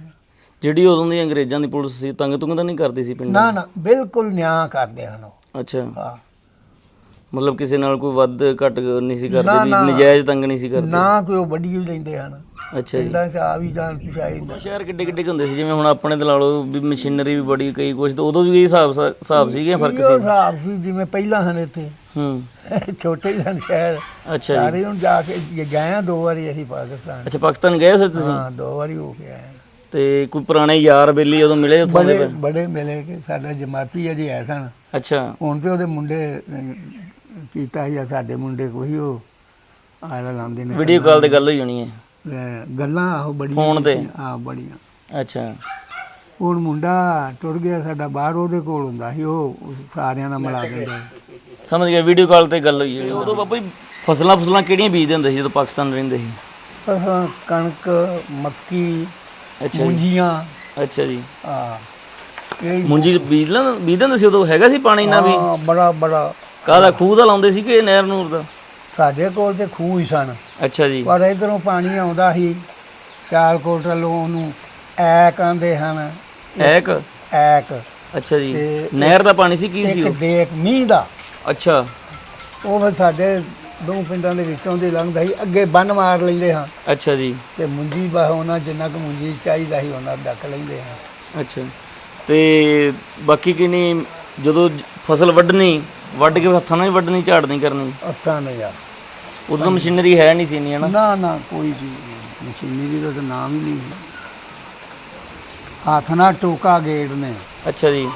ਜਿਹੜੀ ਉਦੋਂ ਦੀ ਅੰਗਰੇਜ਼ਾਂ ਦੀ ਪੁਲਿਸ ਸੀ ਤੰਗ ਤੁੰਗ ਤਾਂ ਨਹੀਂ ਕਰਦੀ ਸੀ ਪਿੰਡ? ਨਾ ਨਾ ਬਿਲਕੁਲ ਨਿਆਂ ਕਰਦੇ ਹਨ ਉਹ। ਅੱਛਾ। ਹਾਂ। ਮਤਲਬ ਕਿਸੇ ਨਾਲ ਕੋਈ ਵੱਧ ਘੱਟ ਨਹੀਂ ਸੀ ਨਾ, ਕਰਦੇ ਵੀ ਨਾ। ਨਜਾਇਜ਼ ਤੰਗ ਨਹੀਂ ਸੀ ਕਰਦੇ? ਨਾ ਕੋਈ ਉਹ ਵੱਡੀ ਹੀ ਲੈਂਦੇ ਹਨ। ਅੱਛਾ ਜੀ। ਪਿੰਡਾਂ ਚ ਆ ਵੀ ਜਾਣ ਪਛਾਈ ਨਾ ਸ਼ਹਿਰ ਕਿੱਡੇ ਕਿੱਡੇ ਕੁ ਹੁੰਦੇ ਸੀ ਜਿਵੇਂ ਹੁਣ ਆਪਣੇ ਤੇ ਲਾ ਲਓ ਵੀ ਮਸ਼ੀਨਰੀ ਵੀ ਬੜੀ ਕਈ ਕੁਝ ਤੇ ਉਦੋਂ ਵੀ ਇਹ ਹਿਸਾਬ ਹਿਸਾਬ ਸੀਗੇ ਫ਼ਰਕ ਸੀ? ਹਿਸਾਬ ਸੀ ਜਿਵੇਂ ਪਹਿਲਾਂ ਹਨ ਇੱਥੇ। ਹੂੰ। *laughs* ਛੋਟੇ ਹੀ ਹਨ ਸ਼ਹਿਰ। ਅੱਛਾ ਜੀ। ਸਾਰੇ ਹੁਣ ਜਾ ਕੇ ਜੇ ਗਏ ਆ ਦੋ ਵਾਰੀ ਅਸੀਂ ਪਾਕਿਸਤਾਨ। ਅੱਛਾ ਪਾਕਿਸਤਾਨ ਗਏ ਸੀ ਤੁਸੀਂ? ਹਾਂ ਦੋ ਵਾਰੀ ਹੋ ਕੇ ਆਏ ਹਾਂ। ਤੇ ਕੋਈ ਪੁਰਾਣੇ ਯਾਰ ਬੇਲੀ ਉਦੋਂ ਮਿਲੇ ਉੱਥੋਂ ਦੇ ਬੜੇ ਬੜੇ ਮਿਲੇ ਕਿ ਸਾਡਾ ਜਮਾਤੀ ਅਜੇ ਹੈ ਸਨ। ਅੱਛਾ। ਹੁਣ ਤੇ ਉਹਦੇ ਮੁੰਡੇ ਕੀਤਾ ਜਾਂ ਸਾਡੇ ਮੁੰਡੇ ਕੋਈ ਉਹ ਆਲਾ ਲਾਉਂਦੇ ਨੇ ਵੀਡੀਓ ਕਾਲ ਤੇ ਗੱਲ ਹੋਈ ਹੋਣੀ ਹੈ? ਗੱਲਾਂ ਆਹੋ ਬੜੀਆਂ ਫੋਨ ਤੇ? ਆ ਬੜੀਆਂ। ਅੱਛਾ। ਹੁਣ ਮੁੰਡਾ ਟੁਰ ਗਿਆ ਸਾਡਾ ਬਾਹਰ ਉਹਦੇ ਕੋਲ ਹੁੰਦਾ ਸੀ ਉਹ ਉਸ ਸਾਰਿਆਂ ਨਾਲ ਮਿਲਾ ਦਿੰਦਾ ਸਮਝ ਗਿਆ ਵੀਡੀਓ ਕਾਲ ਤੇ ਗੱਲ ਹੋਈ ਹੋਣੀ। ਉਦੋਂ ਬਾਪੂ ਜੀ ਫਸਲਾਂ ਫਸਲਾਂ ਕਿਹੜੀਆਂ ਬੀਜਦੇ ਹੁੰਦੇ ਸੀ ਜਦੋਂ ਪਾਕਿਸਤਾਨ ਰਹਿੰਦੇ ਸੀ? ਫਸਲਾਂ ਕਣਕ ਮੱਕੀ ਅੱਛਾ ਜੀ। ਮੁੰਜੀਆਂ ਅੱਛਾ ਜੀ। ਆ ਇਹ ਮੁੰਜੀ ਬੀਜ ਲਾਂ ਬੀਜਦੇ ਹੁੰਦੇ ਸੀ ਉਦੋਂ? ਹੈਗਾ ਸੀ ਪਾਣੀ ਨਾ ਵੀ? ਹਾਂ, ਬੜਾ ਬੜਾ। ਕਾਹਦਾ ਖੂਹ ਦਾ ਲਾਉਂਦੇ ਸੀ ਕਿ ਨਹਿਰ ਨੂਰ ਦਾ? ਸਾਡੇ ਕੋਲ ਤੇ ਖੂਹ ਹੀ ਸਨ। ਅੱਛਾ ਜੀ। ਪਰ ਇਧਰੋਂ ਪਾਣੀ ਆਉਂਦਾ ਸੀ ਸਿਆਲਕੋਟ ਵੱਲੋਂ ਉਹਨੂੰ ਐਕ ਆਂਦੇ ਹਨ। ਐਕ? ਐਕ। ਅੱਛਾ ਜੀ। ਤੇ ਨਹਿਰ ਦਾ ਪਾਣੀ ਸੀ ਕੀ ਸੀ ਇੱਕ ਉਹ? ਦੇਖ ਮੀਂਹ ਦਾ। ਅੱਛਾ। ਉਹ ਫਿਰ ਸਾਡੇ ਦੋ ਪਿੰਡਾਂ ਦੇ ਵਿੱਚੋਂ ਦੀ ਲੰਘਦਾ ਸੀ ਅੱਗੇ ਬੰਨ ਮਾਰ ਲੈਂਦੇ ਹਾਂ। ਅੱਛਾ ਜੀ। ਤੇ ਮੁੰਜੀ ਬਾ ਉਹਨਾਂ ਜਿੰਨਾ ਕੁ ਮੁੰਜੀ ਚਾਹੀਦਾ ਸੀ ਉਹਨਾਂ ਡੱਕ ਲੈਂਦੇ ਹਾਂ। ਅੱਛਾ। ਤੇ ਬਾਕੀ ਕੀ ਨਹੀਂ ਜਦੋਂ ਫਸਲ ਵੱਢਣੀ ਵੱਢ ਕੇ ਹੱਥਾਂ ਨਾਲ ਹੀ ਵੱਢਣੀ ਝਾੜ ਨਹੀਂ ਕਰਨੀ। ਅੱਤਾਂ ਨੇ ਯਾਰ। ਉਦੋਂ ਮਸ਼ੀਨਰੀ ਹੈ ਨਹੀਂ ਸੀ ਇੰਨੀ ਹਨਾ ਨਾ? ਨਾ ਕੋਈ ਚੀਜ਼ ਨਹੀਂ। ਮਸ਼ੀਨਰੀ ਦਾ ਤਾਂ ਨਾਮ ਹੀ ਨਹੀਂ ਹੱਥ ਨਾਲ ਟੋਕਾ ਗੇੜ ਨੇ। ਅੱਛਾ ਜੀ।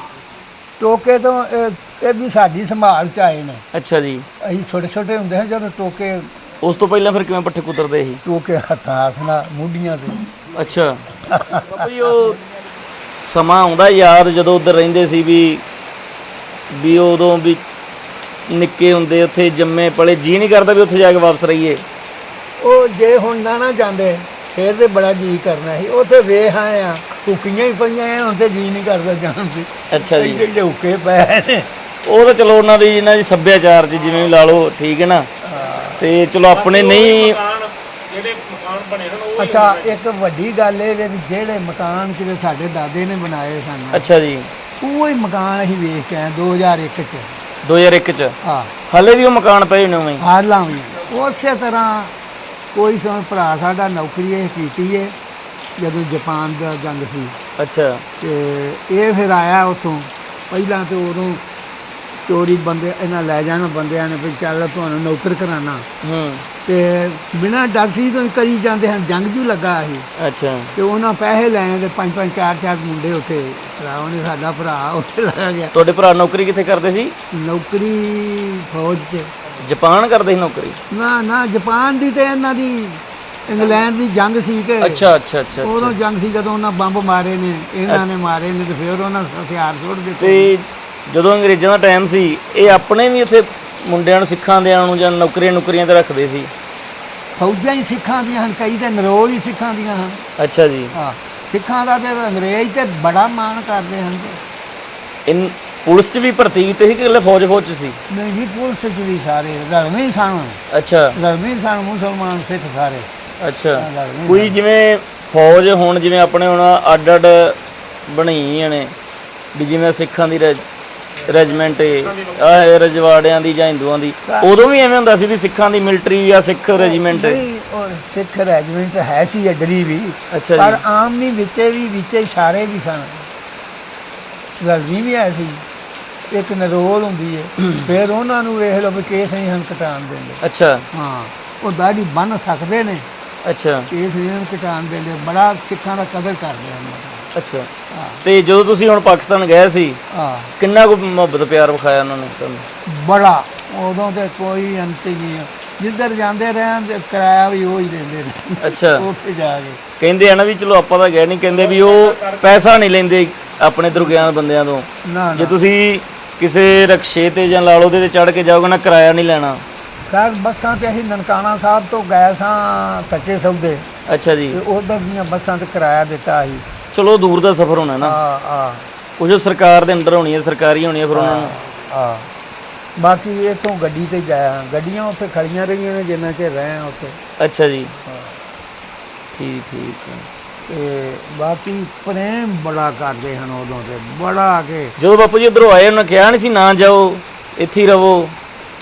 ਟੋਕੇ ਤੋਂ ਇਹ ਇਹ ਵੀ ਸਾਡੀ ਸੰਭਾਲ ਚ ਆਏ ਨੇ। ਅੱਛਾ ਜੀ। ਅਸੀਂ ਛੋਟੇ ਛੋਟੇ ਹੁੰਦੇ ਹਾਂ ਜਦੋਂ ਟੋਕੇ ਉਸ ਤੋਂ ਪਹਿਲਾਂ ਫਿਰ ਕਿਵੇਂ ਪੱਠੇ ਕੁਤਰਦੇ ਸੀ? ਟੋਕੇ ਹੱਥਾਂ ਹੱਥ ਨਾਲ ਮੁੱਢੀਆਂ ਤੇ। ਅੱਛਾ। ਬਾਬਾ ਜੀ ਉਹ ਸਮਾਂ ਆਉਂਦਾ ਯਾਦ ਜਦੋਂ ਉੱਧਰ ਰਹਿੰਦੇ ਸੀ ਵੀ ਵੀ ਉਦੋਂ ਵੀ ਨਿੱਕੇ ਹੁੰਦੇ ਉੱਥੇ ਜੰਮੇ ਪਲੇ ਜੀ ਨਹੀਂ ਕਰਦਾ ਵੀ ਉੱਥੇ ਜਾ ਕੇ ਵਾਪਸ ਰਹੀਏ। ਉਹ ਜੇ ਹੁਣ ਨਾ ਨਾ ਜਾਂਦੇ ਫੇਰ ਤੇ ਬੜਾ ਜੀ ਕਰਨਾ ਸੀ। ਉੱਥੇ ਵੇਖ ਆਏ ਆ ਕੁਕੀਆਂ ਹੀ ਪਈਆਂ ਹੁਣ ਤੇ ਜੀ ਨਹੀਂ ਕਰਦਾ ਜਾਣ ਦੀ। ਅੱਛਾ ਜੀ। ਜਿਹੜੇ ਹੁੱਕੇ ਪਏ ਨੇ। ਉਹ ਤਾਂ ਚਲੋ ਉਹਨਾਂ ਦੀ ਇਹਨਾਂ ਦੀ ਸੱਭਿਆਚਾਰ 'ਚ ਜਿਵੇਂ ਵੀ ਲਾ ਲਓ ਠੀਕ ਹੈ ਨਾ। ਤੇ ਚਲੋ ਆਪਣੇ ਨਹੀਂ ਅੱਛਾ ਇੱਕ ਵੱਡੀ ਗੱਲ ਇਹ ਵੀ ਜਿਹੜੇ ਮਕਾਨ ਕਿਤੇ ਸਾਡੇ ਦਾਦੇ ਨੇ ਬਣਾਏ ਸਨ ਅੱਛਾ ਜੀ। ਉਹ ਹੀ ਮਕਾਨ ਅਸੀਂ ਵੇਖ ਕੇ ਆਏ 2001 ਚ। 2001 'ਚ। ਆ ਹਲੇ ਵੀ ਉਹ ਮਕਾਨ ਪਏ ਨੇ ਉਵੇਂ ਹੀ। ਹਾਲਾਂ ਵੀ। ਉਸੇ ਤਰ੍ਹਾਂ ਕੋਈ ਸਮੇਂ ਭਰਾ ਸਾਡਾ ਨੌਕਰੀ ਇਹ ਕੀਤੀ ਹੈ ਜਦੋਂ ਜਾਪਾਨ ਦਾ ਜੰਗ ਸੀ। ਅੱਛਾ। ਤੇ ਇਹ ਫਿਰ ਆਇਆ ਉਥੋਂ। ਪਹਿਲਾਂ ਤੇ ਉਦੋਂ ਚੋਰੀ ਬੰਦੇ ਇਹਨਾਂ ਲੈ ਜਾਣ ਬੰਦਿਆਂ ਨੇ ਵੀ ਚੱਲ ਤੁਹਾਨੂੰ ਨੌਕਰ ਕਰਾਣਾ ਹੂੰ। ਤੇ ਬਿਨਾਂ ਸੀ ਤੋਂ ਕਰੀ ਜਾਂਦੇ ਹਨ ਜੰਗ ਜੂ ਲੱਗਾ ਸੀ ਅੱਛਾ। ਤੇ ਉਹਨਾਂ ਪੈਸੇ ਲੈਣ ਤੇ ਪੰਜ ਪੰਜ ਚਾਰ ਚਾਰ ਮੁੰਡੇ ਉੱਥੇ ਭਰਾ ਉਹਨੇ ਸਾਡਾ ਭਰਾ ਉੱਥੇ ਲੱਗਾ ਗਿਆ। ਤੁਹਾਡੇ ਭਰਾ ਨੌਕਰੀ ਕਿੱਥੇ ਕਰਦੇ ਸੀ? ਨੌਕਰੀ ਫੌਜ 'ਚ। ਜਾਪਾਨ ਕਰਦੇ ਸੀ ਨੌਕਰੀ? ਨਾ ਨਾ ਜਾਪਾਨ ਦੀ ਤੇ ਇਹਨਾਂ ਦੀ ਇੰਗਲੈਂਡ ਦੀ ਜੰਗ ਸੀ ਕਿ ਅੱਛਾ ਅੱਛਾ ਅੱਛਾ ਉਦੋਂ ਜੰਗ ਸੀ ਜਦੋਂ ਉਹਨਾਂ ਬੰਬ ਮਾਰੇ ਨੇ ਇਹਨਾਂ ਨੇ ਮਾਰੇ ਨੇ ਤੇ ਫਿਰ ਉਹਨਾਂ ਹਥਿਆਰ ਸੁੱਟ ਦਿੱਤੇ ਤੇ ਜਦੋਂ ਅੰਗਰੇਜ਼ਾਂ ਦਾ ਟਾਈਮ ਸੀ ਇਹ ਆਪਣੇ ਵੀ ਇੱਥੇ ਮੁੰਡਿਆਂ ਨੂੰ ਸਿੱਖਾਂ ਦਿਆਂ ਨੂੰ ਜਾਂ ਨੌਕਰੀਆਂ ਨੌਕਰੀਆਂ ਤੇ ਰੱਖਦੇ ਸੀ। ਫੌਜਾਂ ਹੀ ਸਿੱਖਾਂ ਦੀਆਂ ਹਨ ਕਈ ਤੇ ਨਰੋਲ ਹੀ ਸਿੱਖਾਂ ਦੀਆਂ ਹਨ। ਅੱਛਾ ਜੀ। ਹਾਂ ਸਿੱਖਾਂ ਦਾ ਤੇ ਅੰਗਰੇਜ਼ ਤੇ ਬੜਾ ਮਾਣ ਕਰਦੇ ਹਨ। ਇਨ ਪੁਲਿਸ 'ਚ ਵੀ ਭਰਤੀ ਕੀਤੇ ਸੀ ਕਿ ਇਕੱਲੇ ਫੌਜ ਫੌਜ 'ਚ ਸੀ? ਨਹੀਂ ਜੀ ਪੁਲਿਸ ਚ ਵੀ ਸਾਰੇ ਰਲਵੇਂ ਸਨ ਅੱਛਾ। ਰਲਵੇਂ ਸਨ ਮੁਸਲਮਾਨ ਸਿੱਖ ਸਾਰੇ। ਅੱਛਾ। ਕੋਈ ਜਿਵੇਂ ਫੌਜ ਹੁਣ ਜਿਵੇਂ ਆਪਣੇ ਹੁਣ ਅੱਡ ਅੱਡ ਬਣਾਈਆਂ ਨੇ ਵੀ ਜਿਵੇਂ ਸਿੱਖਾਂ ਦੀ ਰੈਜੀਮੈਂਟ ਆਹ ਰਜਵਾੜਿਆਂ ਦੀ ਜਾਂ ਹਿੰਦੂਆਂ ਦੀ ਉਦੋਂ ਵੀ ਐਵੇਂ ਹੁੰਦਾ ਸੀ ਵੀ ਸਿੱਖਾਂ ਦੀ ਮਿਲਟਰੀ ਜਾਂ ਸਿੱਖ ਰੈਜੀਮੈਂਟ? ਨਹੀਂ ਉਹ ਸਿੱਖ ਰੈਜੀਮੈਂਟ ਹੈ ਸੀ ਅਡਰੀ ਵੀ ਅੱਛਾ ਪਰ ਆਮ ਨਹੀਂ ਵਿੱਚੇ ਵੀ ਵਿੱਚੇ ਸਾਰੇ ਵੀ ਸਨ। ਰਲਵੀਂ ਵੀ ਹੈ ਸੀ। ਇੱਕ ਨਰੋਲ ਹੁੰਦੀ ਹੈ। ਫਿਰ ਉਹਨਾਂ ਨੂੰ ਵੇਖ ਲਓ ਵੀ ਕੇਸ ਨਹੀਂ ਹਨ ਕਟਾਣ ਦਿੰਦੇ। ਅੱਛਾ। ਹਾਂ ਉਹ ਦਾੜੀ ਬੰਨ ਸਕਦੇ ਨੇ। ਅੱਛਾ। ਕੇਸ ਨਹੀਂ ਹਨ ਕਟਾਣ ਦਿੰਦੇ। ਬੜਾ ਸਿੱਖਾਂ ਦਾ ਕਦਰ ਕਰਦੇ ਹਨ। ਅੱਛਾ। ਤੇ ਜਦੋਂ ਤੁਸੀਂ ਹੁਣ ਪਾਕਿਸਤਾਨ ਗਏ ਸੀ ਹਾਂ। ਕਿੰਨਾ ਕੁ ਮੁਹੱਬਤ ਪਿਆਰ ਵਿਖਾਇਆ ਉਹਨਾਂ ਨੇ ਤੁਹਾਨੂੰ? ਬੜਾ। ਉਦੋਂ ਤੇ ਕੋਈ ਅੰਤ ਹੀ ਨਹੀਂ ਜਿੱਧਰ ਜਾਂਦੇ ਰਹੇ ਤੇ ਕਿਰਾਇਆ ਵੀ ਉਹ ਹੀ ਦਿੰਦੇ ਨੇ। ਅੱਛਾ। ਉੱਥੇ ਜਾ ਕੇ। ਕਹਿੰਦੇ ਆ ਨਾ ਵੀ ਚਲੋ ਆਪਾਂ ਤਾਂ ਗਏ ਨਹੀਂ ਕਹਿੰਦੇ ਵੀ ਉਹ ਪੈਸਾ ਨਹੀਂ ਲੈਂਦੇ ਆਪਣੇ ਦੁਰਗਿਆਨ ਬੰਦਿਆਂ ਤੋਂ। ਨਾ ਜੇ ਨਾ ਤੁਸੀਂ ਕਿਸੇ ਰਕਸ਼ੇ ਤੇ ਜਾਂ ਲਾਲੋ ਦੇ ਤੇ ਚੜ ਕੇ ਜਾਓਗੇ ਨਾ ਕਿਰਾਇਆ ਨਹੀਂ ਲੈਣਾ। ਸਰ ਬੱਸਾਂ ਤੇ ਅਸੀਂ ਨਨਕਾਣਾ ਸਾਹਿਬ ਤੋਂ ਗਏ ਸਾਂ ਕੱਚੇ ਸੌਦੇ। ਅੱਛਾ ਜੀ। ਤੇ ਉਧਰ ਦੀਆਂ ਬੱਸਾਂ ਤੇ ਕਿਰਾਇਆ ਦਿੱਤਾ ਸੀ। ਚਲੋ ਦੂਰ ਦਾ ਸਫ਼ਰ ਹੋਣਾ ਨਾ। ਆ ਆ ਕੁਝ ਸਰਕਾਰ ਦੇ ਅੰਡਰ ਹੋਣੀ ਹੈ ਸਰਕਾਰੀ ਹੋਣੀ ਹੈ ਫਿਰ ਉਹਨਾਂ ਨੂੰ ਆ ਬਾਕੀ ਇਥੋਂ ਗੱਡੀ ਤੇ ਗਿਆ ਗੱਡੀਆਂ ਉੱਥੇ ਖੜੀਆਂ ਰਹੀਆਂ ਨੇ ਜਿੰਨਾ ਚਿਰ ਰਹੇ ਆ ਉੱਥੇ। ਅੱਛਾ ਜੀ। ਠੀਕ ਠੀਕ। ਹੈ। ਤੇ ਬਾਕੀ ਪ੍ਰੇਮ ਬੜਾ ਕਰਦੇ ਹਨ ਉਦੋਂ ਤੇ ਬੜਾ ਕੇ। ਜਦੋਂ ਬਾਪੂ ਜੀ ਉਧਰੋਂ ਆਏ ਉਹਨਾਂ ਕਿਹਾ ਨਹੀਂ ਸੀ ਨਾ ਜਾਓ ਇੱਥੇ ਹੀ ਰਵੋ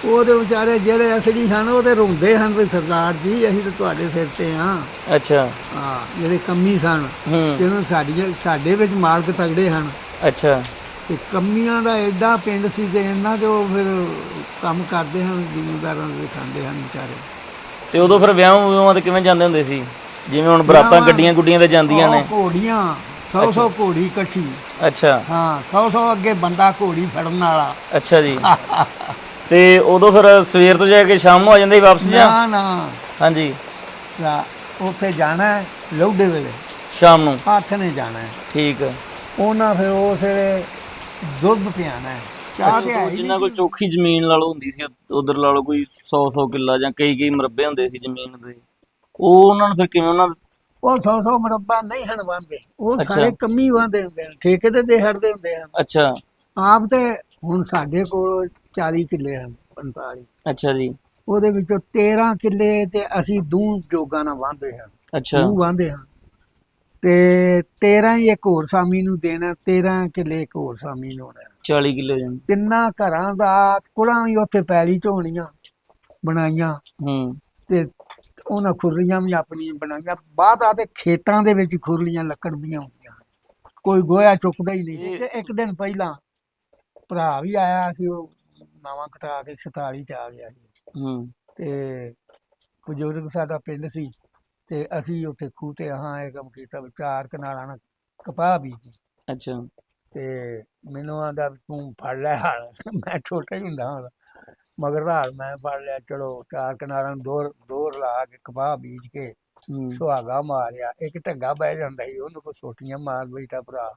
ਉਹਦੇ ਵਿਚਾਰੇ ਜਿਹੜੇ ਅਸਲੀ ਹਨ ਉਹ ਤੇ ਰੋਂਦੇ ਹਨ ਵੀ ਸਰਦਾਰ ਜੀ ਅਸੀਂ ਤਾਂ ਤੁਹਾਡੇ ਸਿਰ ਤੇ ਆ। ਅੱਛਾ। ਆ ਜਿਹੜੇ ਕੰਮੀ ਸਨ ਹੂੰ। ਜਿਹਨਾਂ ਸਾਡੀਆਂ ਸਾਡੇ ਵਿੱਚ ਮਾਲਕ ਤਗੜੇ ਹਨ। ਅੱਛਾ। ਤੇ ਕੰਮੀਆਂ ਦਾ ਐਡਾ ਪਿੰਡ ਸੀ ਤੇ ਇਹਨਾਂ ਦੇ ਉਹ ਫਿਰ ਕੰਮ ਕਰਦੇ ਹਨ ਜ਼ਿਮੀਂਦਾਰਾਂ ਦੇ ਖਾਂਦੇ ਹਨ ਵਿਚਾਰੇ। ਤੇ ਉਦੋਂ ਫਿਰ ਵਿਆਹ ਵਿਆਹਾਂ ਤੇ ਕਿਵੇਂ ਜਾਂਦੇ ਹੁੰਦੇ ਸੀ? ਜਿਵੇਂ ਹੁਣ ਬਰਾਤਾਂ ਗੱਡੀਆਂ ਗੁੱਡੀਆਂ ਤੇ ਜਾਂਦੀਆਂ ਨੇ। ਘੋੜੀਆਂ 100 100 ਘੋੜੀ ਇਕੱਠੀ। ਅੱਛਾ। ਹਾਂ 100 100 ਅੱਗੇ ਬੰਦਾ ਘੋੜੀ ਫੜਨ ਵਾਲਾ। ਅੱਛਾ ਜੀ। *laughs* ਤੇ ਉਦੋਂ ਫਿਰ ਸਵੇਰ ਤੋਂ ਜਾ ਕੇ ਸ਼ਾਮ ਨੂੰ ਆ ਜਾਂਦੇ ਸੀ ਵਾਪਸ ਜਾਂ? ਨਾ ਨਾ। ਹਾਂਜੀ। ਨਾ, ਉੱਥੇ ਜਾਣਾ ਹੈ ਲੌਡੇ ਵੇਲੇ। ਸ਼ਾਮ ਨੂੰ? ਹੱਥ ਨੇ ਜਾਣਾ ਹੈ। ਠੀਕ ਹੈ। ਉਹਨਾਂ ਫਿਰ ਉਸ ਵੇਲੇ ਦੁੱਧ ਪਿਆਣਾ ਹੈ। ਚਾਹ ਤੇ ਜਿੰਨਾ ਕੋਲ ਚੋਖੀ ਜ਼ਮੀਨ ਲਾ ਲਓ ਹੁੰਦੀ ਸੀ ਉਧਰ ਲਾ ਲਓ ਕੋਈ 100 100 ਕਿੱਲਾ ਜਾਂ ਕਈ ਕਈ ਮਰਬੇ ਹੁੰਦੇ ਸੀ ਜ਼ਮੀਨ ਦੇ। ਉਹ ਉਹਨਾਂ ਨੂੰ ਫਿਰ ਕਿਵੇਂ ਉਹਨਾਂ ਉਹ 100 100 ਮਰਬਾ ਨਹੀਂ ਹਨ ਵਾਂਦੇ ਉਹ ਸਾਰੇ ਕੰਮੀ ਵਾਂਦੇ ਹੁੰਦੇ ਹਨ ਠੇਕੇ ਤੇ ਦੇ ਹੜਦੇ ਹੁੰਦੇ ਹਨ। ਅੱਛਾ। ਆਪ ਤੇ ਹੁਣ ਸਾਡੇ ਕੋਲ 40 ਕਿੱਲੇ ਹਨ 45 ਅੱਛਾ ਜੀ। ਉਹਦੇ ਵਿੱਚੋਂ 13 ਕਿੱਲੇ ਤੇ ਅਸੀਂ ਦੂ ਜੋਗਾਂ ਨਾਲ ਵਾਂਦੇ ਹਾਂ। ਅੱਛਾ। ਦੂ ਵਾਂਦੇ ਹਾਂ। ਤੇ 13 ਹੀ ਇੱਕ ਹੋਰ ਸਾਮੀ ਨੂੰ ਦੇਣਾ 13 ਕਿੱਲੇ ਇੱਕ ਹੋਰ ਸਾਮੀ ਨੂੰ ਹੋਣਾ 40 ਕਿੱਲੇ ਜਣ ਤਿੰਨਾਂ ਘਰਾਂ ਦਾ ਕੁੜਾਂ ਵੀ ਉੱਥੇ ਪੈਲੀ ਝੋਣੀਆਂ ਬਣਾਈਆਂ। ਹੂੰ। ਤੇ ਉਹਨਾਂ ਖੁਰਲੀਆਂ ਵੀ ਆਪਣੀਆਂ ਬਣਾਈਆਂ। ਬਾਅਦ ਆ ਤੇ ਖੇਤਾਂ ਦੇ ਵਿੱਚ ਖੁਰਲੀਆਂ ਲੱਕੜ ਦੀਆਂ ਹੁੰਦੀਆਂ। ਕੋਈ ਗੋਇਆ ਚੁੱਕਦਾ ਹੀ ਨਹੀਂ। ਤੇ ਇੱਕ ਦਿਨ ਪਹਿਲਾਂ ਭਰਾ ਵੀ ਆਇਆ ਸੀ ਉਹ। ਨਵਾਂ ਕਟਾ ਕੇ 47 ਚ ਆ ਗਿਆ ਸੀ। ਹੂੰ। ਤੇ ਬਜ਼ੁਰਗ ਸਾਡਾ ਪਿੰਡ ਸੀ ਤੇ ਅਸੀਂ ਉੱਥੇ ਖੂਹ ਤੇ ਹਾਂ ਇਹ ਕੰਮ ਕੀਤਾ ਵੀ ਚਾਰ ਕਨਾਲਾਂ ਨਾਲ ਕਪਾਹ ਬੀਜੀ। ਅੱਛਾ। ਤੇ ਮੈਨੂੰ ਆਂਦਾ ਤੂੰ ਫੜ ਲੈ ਹਾਲ ਮੈਂ ਛੋਟਾ ਹੀ ਹੁੰਦਾ ਹਾਂ। ਮਗਰ ਹਾਲ ਮੈਂ ਫੜ ਲਿਆ ਚਲੋ ਚਾਰ ਕਨਾਲਾਂ ਨੂੰ ਦੋ ਦੋ ਲਾ ਕੇ ਕਪਾਹ ਬੀਜ ਕੇ ਸੁਹਾਗਾ ਮਾਰਿਆ ਇੱਕ ਢੱਗਾ ਬਹਿ ਜਾਂਦਾ ਸੀ ਉਹਨੂੰ ਕੋ ਸੋਟੀਆਂ ਮਾਰ ਬੈਠਾ ਭਰਾ।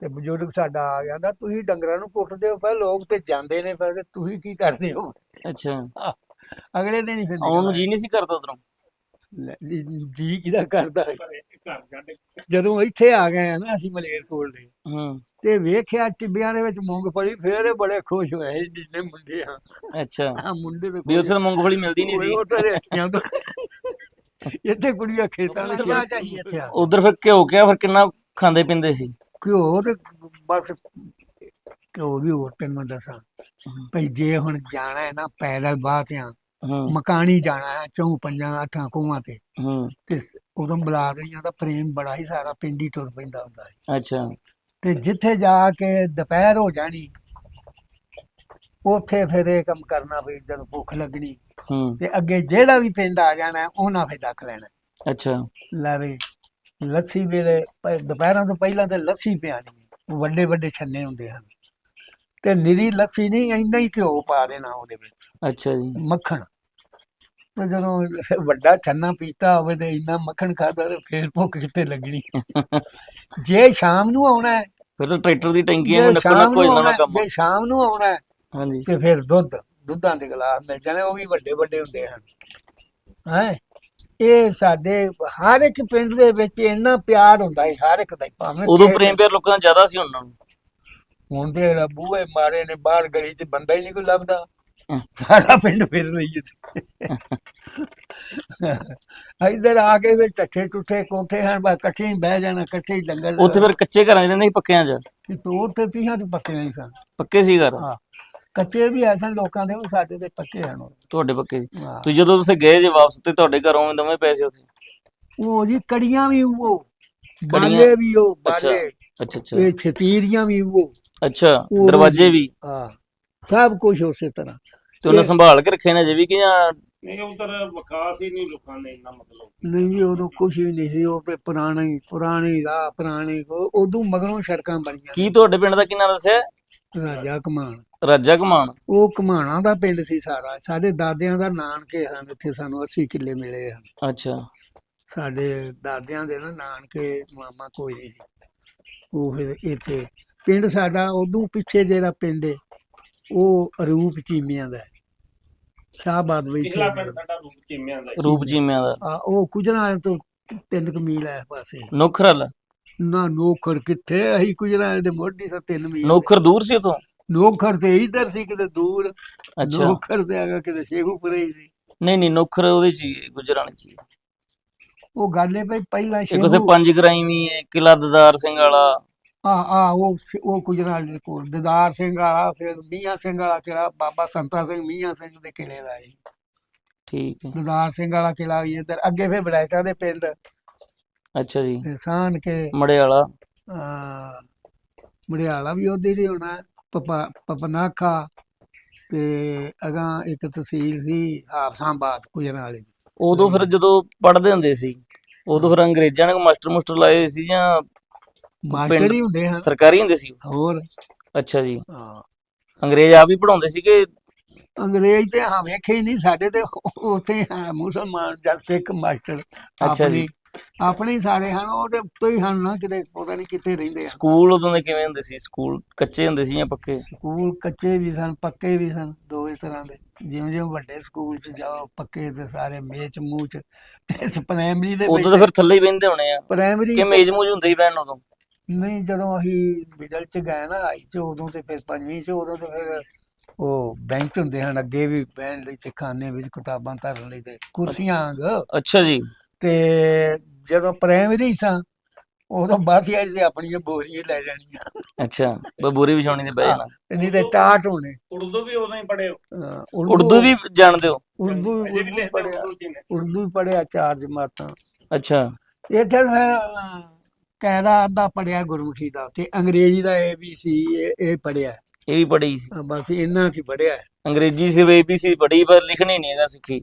ਤੇ ਬਜ਼ੁਰਗ ਸਾਡਾ ਆ ਗਿਆ ਕਹਿੰਦਾ ਤੁਸੀਂ ਡੰਗਰਾਂ ਨੂੰ ਕੁੱਟਦੇ ਹੋ ਫਿਰ ਲੋਕ ਤੇ ਜਾਂਦੇ ਨੇ ਫਿਰ ਤੁਸੀਂ ਕੀ ਕਰਦੇ ਹੋ? ਅੱਛਾ। *laughs* ਅਗਲੇ ਦਿਨ ਹੀ ਫਿਰ ਆਉਣ ਨੂੰ ਜੀ ਨਹੀਂ ਸੀ ਕਰਦਾ ਉਧਰੋਂ? ਜੀ ਕਿਹਦਾ ਕਰਦਾ? ਜਦੋਂ ਇੱਥੇ ਆ ਗਏ ਆ ਨਾ ਅਸੀਂ ਮਲੇਰਕੋਟ ਦੇ। ਹੂੰ। ਤੇ ਵੇਖਿਆ ਟਿੱਬਿਆਂ ਦੇ ਵਿੱਚ ਮੂੰਗਫਲੀ ਫੇਰ ਇਹ ਬੜੇ ਖੁਸ਼ ਹੋਏ ਜਿੰਨੇ ਮੁੰਡੇ ਆ। ਅੱਛਾ। ਆਹ ਮੁੰਡੇ ਦੇ ਵੀ ਉੱਥੇ ਤਾਂ ਮੂੰਗਫਲੀ ਮਿਲਦੀ ਨਹੀਂ ਸੀ। ਉਹ ਤਾਂ ਰੇਟੀਆਂ ਤੋਂ। ਇੱਥੇ ਕੁੜੀਆਂ ਖੇਤਾਂ ਵਿੱਚ ਚਾਹੀਏ ਇੱਥੇ ਆ। ਉਧਰ ਫਿਰ ਘਿਓ ਕਿਆ ਫਿਰ ਕਿੰਨਾ ਖਾਂਦੇ ਪਿੰਦੇ ਸੀ? ਘਿਓ ਤੇ ਬਸ ਘਿਓ ਵੀ ਹੋਰ ਤੈਨੂੰ ਮੈਂ ਦੱਸਾਂ। ਭਈ ਜੇ ਹੁਣ ਜਾਣਾ ਹੈ ਨਾ ਪੈਦਲ ਬਾਹ ਤੇ ਆ ਮਕਾਨੀ ਜਾਣਾ ਹੈ ਚੌਂ ਪੰਜਾਂ ਅੱਠਾਂ ਕੋਹਾਂ ਤੇ। ਹੂੰ। ਤੇ ਉਦੋਂ ਬਲਾਦਰੀਆਂ ਦਾ ਪ੍ਰੇਮ ਬੜਾ ਹੀ ਸਾਰਾ ਪਿੰਡੀ ਟੁਰ ਪੈਂਦਾ ਹੁੰਦਾ ਹੈ ਅੱਛਾ। ਤੇ ਜਿੱਥੇ ਜਾ ਕੇ ਦੁਪਹਿਰ ਹੋ ਜਾਣੀ ਉੱਥੇ ਫਿਰ ਇਹ ਕੰਮ ਕਰਨਾ ਵੀ ਜਦੋਂ ਭੁੱਖ ਲੱਗਣੀ ਤੇ ਅੱਗੇ ਜਿਹੜਾ ਵੀ ਪਿੰਡ ਆ ਜਾਣਾ ਉਹਨਾਂ ਫੇ ਡੱਕ ਲੈਣਾ। ਅੱਛਾ। ਲੈ ਵੀ ਲੱਸੀ ਵੇਲੇ ਪ- ਦੁਪਹਿਰਾਂ ਤੋਂ ਪਹਿਲਾਂ ਤੇ ਲੱਸੀ ਪਿਆਣੀ ਵੱਡੇ ਵੱਡੇ ਛੰਨੇ ਹੁੰਦੇ ਹਨ। ਤੇ ਨਿਰੀ ਲੱਸੀ ਨਹੀਂ ਇੰਨਾ ਹੀ ਘਿਓ ਪਾ ਦੇਣਾ ਉਹਦੇ ਵਿੱਚ। ਅੱਛਾ ਜੀ। ਮੱਖਣ। ਤੇ ਜਦੋਂ ਵੱਡਾ ਛੰਨਾ ਪੀਤਾ ਹੋਵੇ ਤੇ ਇੰਨਾ ਮੱਖਣ ਖਾਦਾ ਤੇ ਫੇਰ ਭੁੱਖ ਕਿੱਥੇ ਲੱਗਣੀ? *laughs* ਜੇ ਸ਼ਾਮ ਨੂੰ ਆਉਣਾ ਹੈ। ਫਿਰ ਤਾਂ ਟਰੈਕਟਰ ਦੀ ਟੈਂਕੀਆਂ ਜੇ ਵੀ ਨੱਕੋ ਸ਼ਾਮ ਨੱਕ ਹੋ ਨੂੰ ਆਉਣਾ ਨਾ ਕੰਮ। ਜੇ ਸ਼ਾਮ ਨੂੰ ਆਉਣਾ ਹੈ, ਹਾਂਜੀ। ਤੇ ਫਿਰ ਦੁੱਧ ਦੁੱਧਾਂ ਦੇ ਗਲਾਸ ਮਿਲ ਜਾਣੇ ਉਹ ਵੀ ਵੱਡੇ ਵੱਡੇ ਹੁੰਦੇ ਹਨ। ਹੈ? ਇਹ ਸਾਡੇ ਹਰ ਇੱਕ ਪਿੰਡ ਦੇ ਵਿੱਚ ਇੰਨਾ ਪਿਆਰ ਹੁੰਦਾ ਹੈ ਹਰ ਇੱਕ ਦਾ ਹੀ, ਭਾਵੇਂ ਉਦੋਂ ਕਿਸੇ ਪ੍ਰੇਮ ਪਿਆਰ ਲੋਕਾਂ ਦਾ ਜ਼ਿਆਦਾ ਸੀ ਉਹਨਾਂ ਨੂੰ। ਹੁਣ ਦੇ ਬੂਹੇ ਮਾਰੇ ਨੇ ਬਾਹਰ ਗਲੀ 'ਚ ਬੰਦਾ ਹੀ ਨਹੀਂ ਕੋਈ ਲੱਭਦਾ। ਹਮ। ਸਾਰਾ ਪਿੰਡ ਫਿਰ ਰਹੀ ਹੈ ਇੱਧਰ ਆ ਕੇ ਵੀ ਟੱਠੇ ਟੁੱਠੇ ਕੋਠੇ ਹਨ ਬਸ ਇਕੱਠੇ ਹੀ ਬਹਿ ਜਾਣਾ ਇਕੱਠੇ ਹੀ ਡੰਗਰ ਉੱਥੇ ਫਿਰ ਕੱਚੇ ਘਰਾਂ 'ਚ ਰਹਿੰਦੇ ਸੀ ਪੱਕਿਆਂ 'ਚ? ਤੇ ਤੋੜ ਤੇ ਪੀਹਾਂ ਤੇ ਪੱਕੇ ਨਹੀਂ ਸਨ। ਪੱਕੇ ਸੀ ਘਰ? ਹਾਂ। ਕੱਚੇ ਵੀ ਐ ਸਨ ਲੋਕਾਂ ਦੇ ਉਹ ਸਾਡੇ ਤੇ ਪੱਕੇ ਹਨ ਤੁਹਾਡੇ ਪੱਕੇ ਹਾਂ। ਤੁਸੀਂ ਜਦੋਂ ਤੁਸੀਂ ਗਏ ਜੇ ਵਾਪਸ ਤੇ ਤੁਹਾਡੇ ਘਰੋਂ ਵੀ ਦੋਵੇਂ ਪੈਸੇ ਉੱਥੇ? ਉਹ ਜੀ ਕੜੀਆਂ ਵੀ ਉਹ ਕੜੀਆਂ? ਬਾਲੇ ਵੀ ਉਹ ਅੱਛਾ। ਬਾਲੇ। ਅੱਛਾ ਅੱਛਾ। ਤੇ ਛਤੀਰੀਆਂ ਵੀ ਉਹ। ਅੱਛਾ ਉਹ ਦਰਵਾਜ਼ੇ ਵੀ? ਹਾਂ ਸਭ ਕੁਝ ਉਸੇ ਤਰ੍ਹਾਂ। ਤੇ ਉਹਨਾਂ ਇਹ- ਸੰਭਾਲ ਕੇ ਰੱਖੇ ਨੇ ਜੇ ਵੀ ਕਿ ਜਾਂ ਨਹੀਂ ਉਧਰ ਵਿਕਾਸ ਹੀ ਨਹੀਂ ਲੋਕਾਂ ਨੇ ਇੰਨਾ ਮਤਲਬ। ਨਹੀਂ ਜੀ, ਉਦੋਂ ਕੁਝ ਵੀ ਨਹੀਂ ਸੀ ਉਹ ਤੇ ਪੁਰਾਣਾ ਹੀ ਪੁਰਾਣੀ ਰਾਹ ਪੁਰਾਣੀ ਉਹ- ਉਦੋਂ ਮਗਰੋਂ ਸੜਕਾਂ ਬਣੀਆਂ। ਕੀ ਤੁਹਾਡੇ ਪਿੰਡ ਦਾ ਕਿੰਨਾ ਦੱਸਿਆ? ਰਾਜਾ ਕਮਾਨ। ਰਾਜਾ ਕਮਾਨ? ਉਹ ਘਮਾਣਾ ਦਾ ਪਿੰਡ ਸੀ ਸਾਰਾ। ਸਾਡੇ ਦਾਦਿਆਂ ਦਾ ਨਾਨਕੇ ਹਨ ਇੱਥੇ ਸਾਨੂੰ 80 ਕਿੱਲੇ ਮਿਲੇ ਹਨ। ਅੱਛਾ। ਸਾਡੇ ਦਾਦਿਆਂ ਦੇ ਨਾ ਨਾਨਕੇ ਮਾਮਾ ਕੋਈ ਨਹੀਂ। ਉਹ ਫਿਰ ਇੱਥੇ ਪਿੰਡ ਸਾਡਾ ਉਦੋਂ ਪਿੱਛੇ ਜਿਹੜਾ ਪਿੰਡ ਹੈ ਉਹ ਰੂਪ ਚੀਮਿਆਂ ਦਾ ਸ਼ਾਹਬਾਦ ਵਿੱਚ ਪਿਛਲਾ ਪਿੰਡ ਸਾਡਾ ਰੂਪ ਚੀਮਿਆਂ ਦਾ। ਰੂਪ ਜੀਮਿਆਂ ਦਾ। ਆ ਉਹ ਕੁਜਰਾਂ ਵਾਲੇ ਤੋਂ ਤਿੰਨ ਕੁ ਮੀਲ ਹੈ ਪਾਸੇ ਨੋਖਰਲ ਨਾ ਨੋਖਰ ਕਿੱਥੇ ਕੁਜਰਾਂ ਵਾਲੇ ਦੇ ਮੋਢੀ ਤੋਂ ਤਿੰਨ ਮੀਲ। ਨੋਖਰ ਦੂਰ ਸੀ ਉਤੋਂ? ਨੋਖਰ ਤੇ ਇਧਰ ਸੀ ਕਿਤੇ ਦੂਰ। ਅੱਛਾ। ਨੋਖਰ ਤੇ ਆਗਾ ਕਿਤੇ ਸ਼ੇਖੂਪੁਰੇ ਹੀ ਸੀ। ਨਹੀਂ ਨਹੀਂ ਨੋਖਰ ਉਹਦੇ ਚ ਗੁਜਰਾਣੇ ਚ। ਉਹ ਗੱਲ ਹੈ ਭਈ ਪਹਿਲਾਂ ਇੱਕ ਸ਼ੇਖੂ ਪੰਜ ਗਰਾਈ ਵੀ ਹੈ ਕਿਲਾ ਦਦਾਰ ਸਿੰਘ ਵਾਲਾ। ਆ ਆ ਉਹ ਉਹ ਵਾਲੇ ਦੇ ਕੋਲ ਦਿਦਾਰ ਸਿੰਘ ਵਾਲਾ ਫਿਰ ਮੀਆਂ ਸਿੰਘ ਵਾਲਾ ਕਿਹੜਾ ਬਾਬਾ ਸੰਤਾ ਸਿੰਘ ਮੀਆਂ ਸਿੰਘ ਦੇ ਕਿਲੇ ਦਾ ਹੈ ਠੀਕ ਹੈ। ਦਿਦਾਰ ਸਿੰਘ ਵਾਲਾ ਕਿਲਾ ਵੀ ਇੱਧਰ ਅੱਗੇ ਫਿਰ ਬੜੈਚਾ ਦੇ ਪਿੰਡ। ਅੱਛਾ ਜੀ। ਸਾਨ ਕੇ ਮੜੇ ਵਾਲਾ ਆ ਮੜਿਆਲਾ ਵੀ ਉਹਦੇ ਹੀ ਹੋਣਾ ਪਪਾ ਪਪਨਾਖਾ ਤੇ ਅਗਾਂ ਇੱਕ ਤਹਿਸੀਲ ਸੀ ਹਾਫਸਾਂਬਾਦ ਕੁਜਰਾਂ ਵਾਲੀ ਉਦੋਂ ਫਿਰ ਜਦੋਂ ਪੜ੍ਹਦੇ ਹੁੰਦੇ ਸੀ ਉਦੋਂ ਫਿਰ ਅੰਗਰੇਜ਼ਾਂ ਨੇ ਮਾਸਟਰ ਮੁਸਟਰ ਲਾਏ ਹੋਏ ਸੀ ਜਾਂ ਮਾਸਟਰ ਹੀ ਹੁੰਦੇ ਹਨ। ਸਰਕਾਰੀ ਹੁੰਦੇ ਸੀ? ਹੋਰ। ਅੱਛਾ ਜੀ। ਹਾਂ। ਅੰਗਰੇਜ਼ ਆਪ ਹੀ ਪੜਾਉਂਦੇ ਸੀਗੇ? ਅੰਗਰੇਜ਼ ਤੇ ਹਾਂ ਵੇਖੇ ਹੀ ਨਹੀਂ ਸਾਡੇ ਤੇ ਉੱਥੇ ਹੈ ਮੁਸਲਮਾਨ ਜਦ ਸਿੱਖ ਮਾਸਟਰ ਅੱਛਾ ਜੀ। ਆਪਣੀ ਹੀ ਸਾਰੇ ਹਨ ਉਹ ਤੇ ਉੱਤੋਂ ਹੀ ਹਨ ਨਾ ਕਿਤੇ ਪਤਾ ਨਹੀਂ ਕਿੱਥੇ ਰਹਿੰਦੇ ਆ। ਸਕੂਲ ਉਦੋਂ ਦੇ ਕਿਵੇਂ ਹੁੰਦੇ ਸੀ? ਸਕੂਲ ਕੱਚੇ ਹੁੰਦੇ ਸੀ ਜਾਂ ਪੱਕੇ? ਸਕੂਲ ਕੱਚੇ ਵੀ ਸਨ ਪੱਕੇ ਵੀ ਸਨ ਦੋਵੇਂ ਤਰ੍ਹਾਂ ਦੇ। ਜਿਉਂ ਜਿਉਂ ਵੱਡੇ ਸਕੂਲ ਚ ਜਾਓ ਪੱਕੇ ਤੇ ਸਾਰੇ ਮੇਚ ਮੂਚ ਇਸ ਪ੍ਰਾਇਮਰੀ ਦੇ ਉਦੋਂ ਤਾਂ ਫਿਰ ਥੱਲੇ ਹੀ ਬਹਿੰਦੇ ਹੋਣੇ ਆ। ਪ੍ਰਾਇਮਰੀ ਕਿ ਮੇਜ਼ ਮੂਜ ਹੁੰਦੇ ਹੀ ਬਹਿਣ ਉਦੋਂ? ਨਹੀਂ ਜਦੋਂ ਅਸੀਂ ਮਿਡਲ ਚ ਗਏ ਨਾ ਹਾਈ ਚ ਉਦੋਂ ਤੇ ਫਿਰ ਪੰਜਵੀਂ ਚ ਉਦੋਂ ਤੇ ਫਿਰ ਉਹ ਬੈਂਚ ਹੁੰਦੇ ਹਨ ਅੱਗੇ ਵੀ ਬਹਿਣ ਲਈ ਤੇ ਖਾਨੇ ਵਿੱਚ ਕਿਤਾਬਾਂ ਧਰਨ ਲਈ ਤੇ ਕੁਰਸੀਆਂ ਅੱਛਾ ਜੀ। ਤੇ ਜਦੋਂ ਪ੍ਰਾਇਮਰੀ ਸਾਂ ਉਦੋਂ ਬਾਥੀਆਂ ਤੇ ਆਪਣੀਆਂ ਬੋਰੀਆਂ ਲੈ ਜਾਣੀਆਂ। ਅੱਛਾ ਬਬੂਰੀ ਵਿਛਾਉਣੀ ਤੇ ਬਹਿ ਜਾਣਾ। ਤੇ ਨਹੀਂ ਤੇ ਟਾਟ ਹੋਣੇ। ਉਰਦੂ ਵੀ ਉਦੋਂ ਹੀ ਪੜ੍ਹੇ ਹੋ। ਅਹ ਉਰਦੂ ਵੀ ਜਾਣਦੇ ਹੋ? ਉਰਦੂ ਅਜੇ ਵੀ ਉਰਦੂ ਲਿਖਦੇ ਪੜਿਆ ਉਰਦੂ ਨੇ। ਹੀ ਪੜਿਆ ਚਾਰ ਜਮਾਤਾਂ। ਅੱਛਾ। ਇੱਥੇ ਮੈਂ ਕਾਇਦਾ ਅੱਧਾ ਪੜਿਆ ਗੁਰਮੁਖੀ ਦਾ ਤੇ ਅੰਗਰੇਜ਼ੀ ਦਾ ਏ ਬੀ ਸੀ ਇਹ ਪੜਿਆ ਇਹ ਵੀ ਪੜ੍ਹੀ ਸੀ। ਬਸ ਇੰਨਾ ਕੀ ਪੜਿਆ ਅੰਗਰੇਜ਼ੀ ਸਿਰਫ ਏਬੀਸੀ ਪੜ੍ਹੀ ਪਰ ਲਿਖਣੀ ਨਹੀਂ ਹੈਗਾ ਸਿੱਖੀ।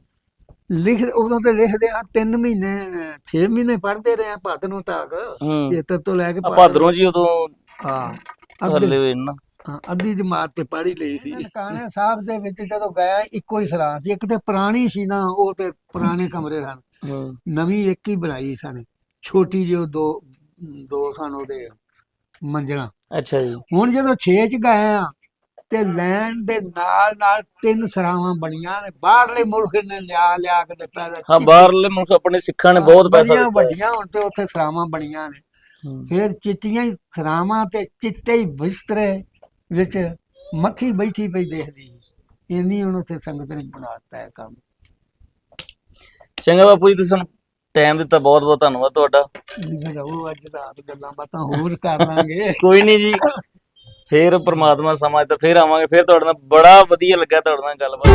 ਲਿਖ ਉਦੋਂ ਤੇ ਲਿਖਦੇ ਆ 3 ਮਹੀਨੇ 6 ਮਹੀਨੇ ਪੜ੍ਹਦੇ ਰਹੇ ਆ ਭੱਤ ਨੂੰ ਤੱਕ। ਹੂੰ। ਚੇਤਰ ਤੋਂ ਲੈ ਕੇ ਆ ਭਾਦਰੋਂ ਜੀ ਉਦੋਂ ਹਾਂ ਥੱਲੇ ਅੱਧੇ ਹੋਏ ਨਾ। ਹਾਂ, ਅੱਧੀ ਜਮਾਤ ਤੇ ਪੜ੍ਹ ਹੀ ਲਈ ਸੀ। ਨਨਕਾਣੇ ਸਾਹਿਬ ਦੇ ਵਿੱਚ ਜਦੋਂ ਗਿਆ ਇੱਕੋ ਹੀ ਸਰਾਂ ਸੀ। ਇੱਕ ਤੇ ਪੁਰਾਣੀ ਸੀ ਨਾ ਉਹ ਤੇ ਪੁਰਾਣੇ ਕਮਰੇ ਸਨ। ਹੂੰ। ਨਵੀਂ ਇੱਕ ਹੀ ਬਣਾਈ ਸਨ। ਛੋਟੀ ਜਿਹੀ ਉਹ ਦੋ ਦੋ ਸਨ ਉਹਦੇ ਮੰਜ਼ਲਾਂ। ਅੱਛਾ ਜੀ। ਹੁਣ ਜਦੋਂ 6 ਚ ਗਏ ਆ ਤੇ ਲੈਣ ਦੇ ਨਾਲ ਨਾਲ ਤਿੰਨ ਸਰਾਵਾਂ ਬਣੀਆਂ ਨੇ। ਬਾਹਰਲੇ ਮੁਲਕ ਨੇ ਲਿਆ ਲਿਆ ਕੇ ਤੇ ਪੈਦਾ ਹਾਂ। ਬਾਹਰਲੇ ਮੁਲਕ ਆਪਣੇ ਸਿੱਖਾਂ ਨੇ ਬਹੁਤ ਪੈਸਾ ਦਿੱਤਾ। ਵੱਡੀਆਂ ਹੁਣ ਤੇ ਉੱਥੇ ਸਰਾਵਾਂ ਬਣੀਆਂ ਨੇ। ਫਿਰ ਚਿੱਟੀਆਂ ਹੀ ਸਰਾਵਾਂ ਤੇ ਚਿੱਟੇ ਹੀ ਬਿਸਤਰੇ ਵਿੱਚ ਮੱਖੀ ਬੈਠੀ ਪਈ ਦੇਖਦੀ ਇੰਨੀ ਹੁਣ ਉੱਥੇ ਸੰਗਤ ਨੇ ਬਣਾਤਾ ਹੈ ਕੰਮ। ਚੰਗਾ ਬਾਪੂ ਜੀ ਤੁਸੀਂ ਸਾਨੂੰ ਟਾਈਮ ਦਿੱਤਾ ਬਹੁਤ ਬਹੁਤ ਧੰਨਵਾਦ ਤੁਹਾਡਾ। ਉਹ ਅੱਜ ਰਾਤ ਗੱਲਾਂ ਬਾਤਾਂ ਹੋਰ ਕਰ ਲਾਂਗੇ। ਕੋਈ ਨਹੀਂ ਜੀ। ਫੇਰ ਪ੍ਰਮਾਤਮਾ ਸਮਾਂ ਤਾਂ ਫੇਰ ਆਵਾਂਗੇ, ਫੇਰ ਤੁਹਾਡੇ ਨਾਲ ਬੜਾ ਵਧੀਆ ਲੱਗਾ ਤੁਹਾਡੇ ਨਾਲ ਗੱਲਬਾਤ।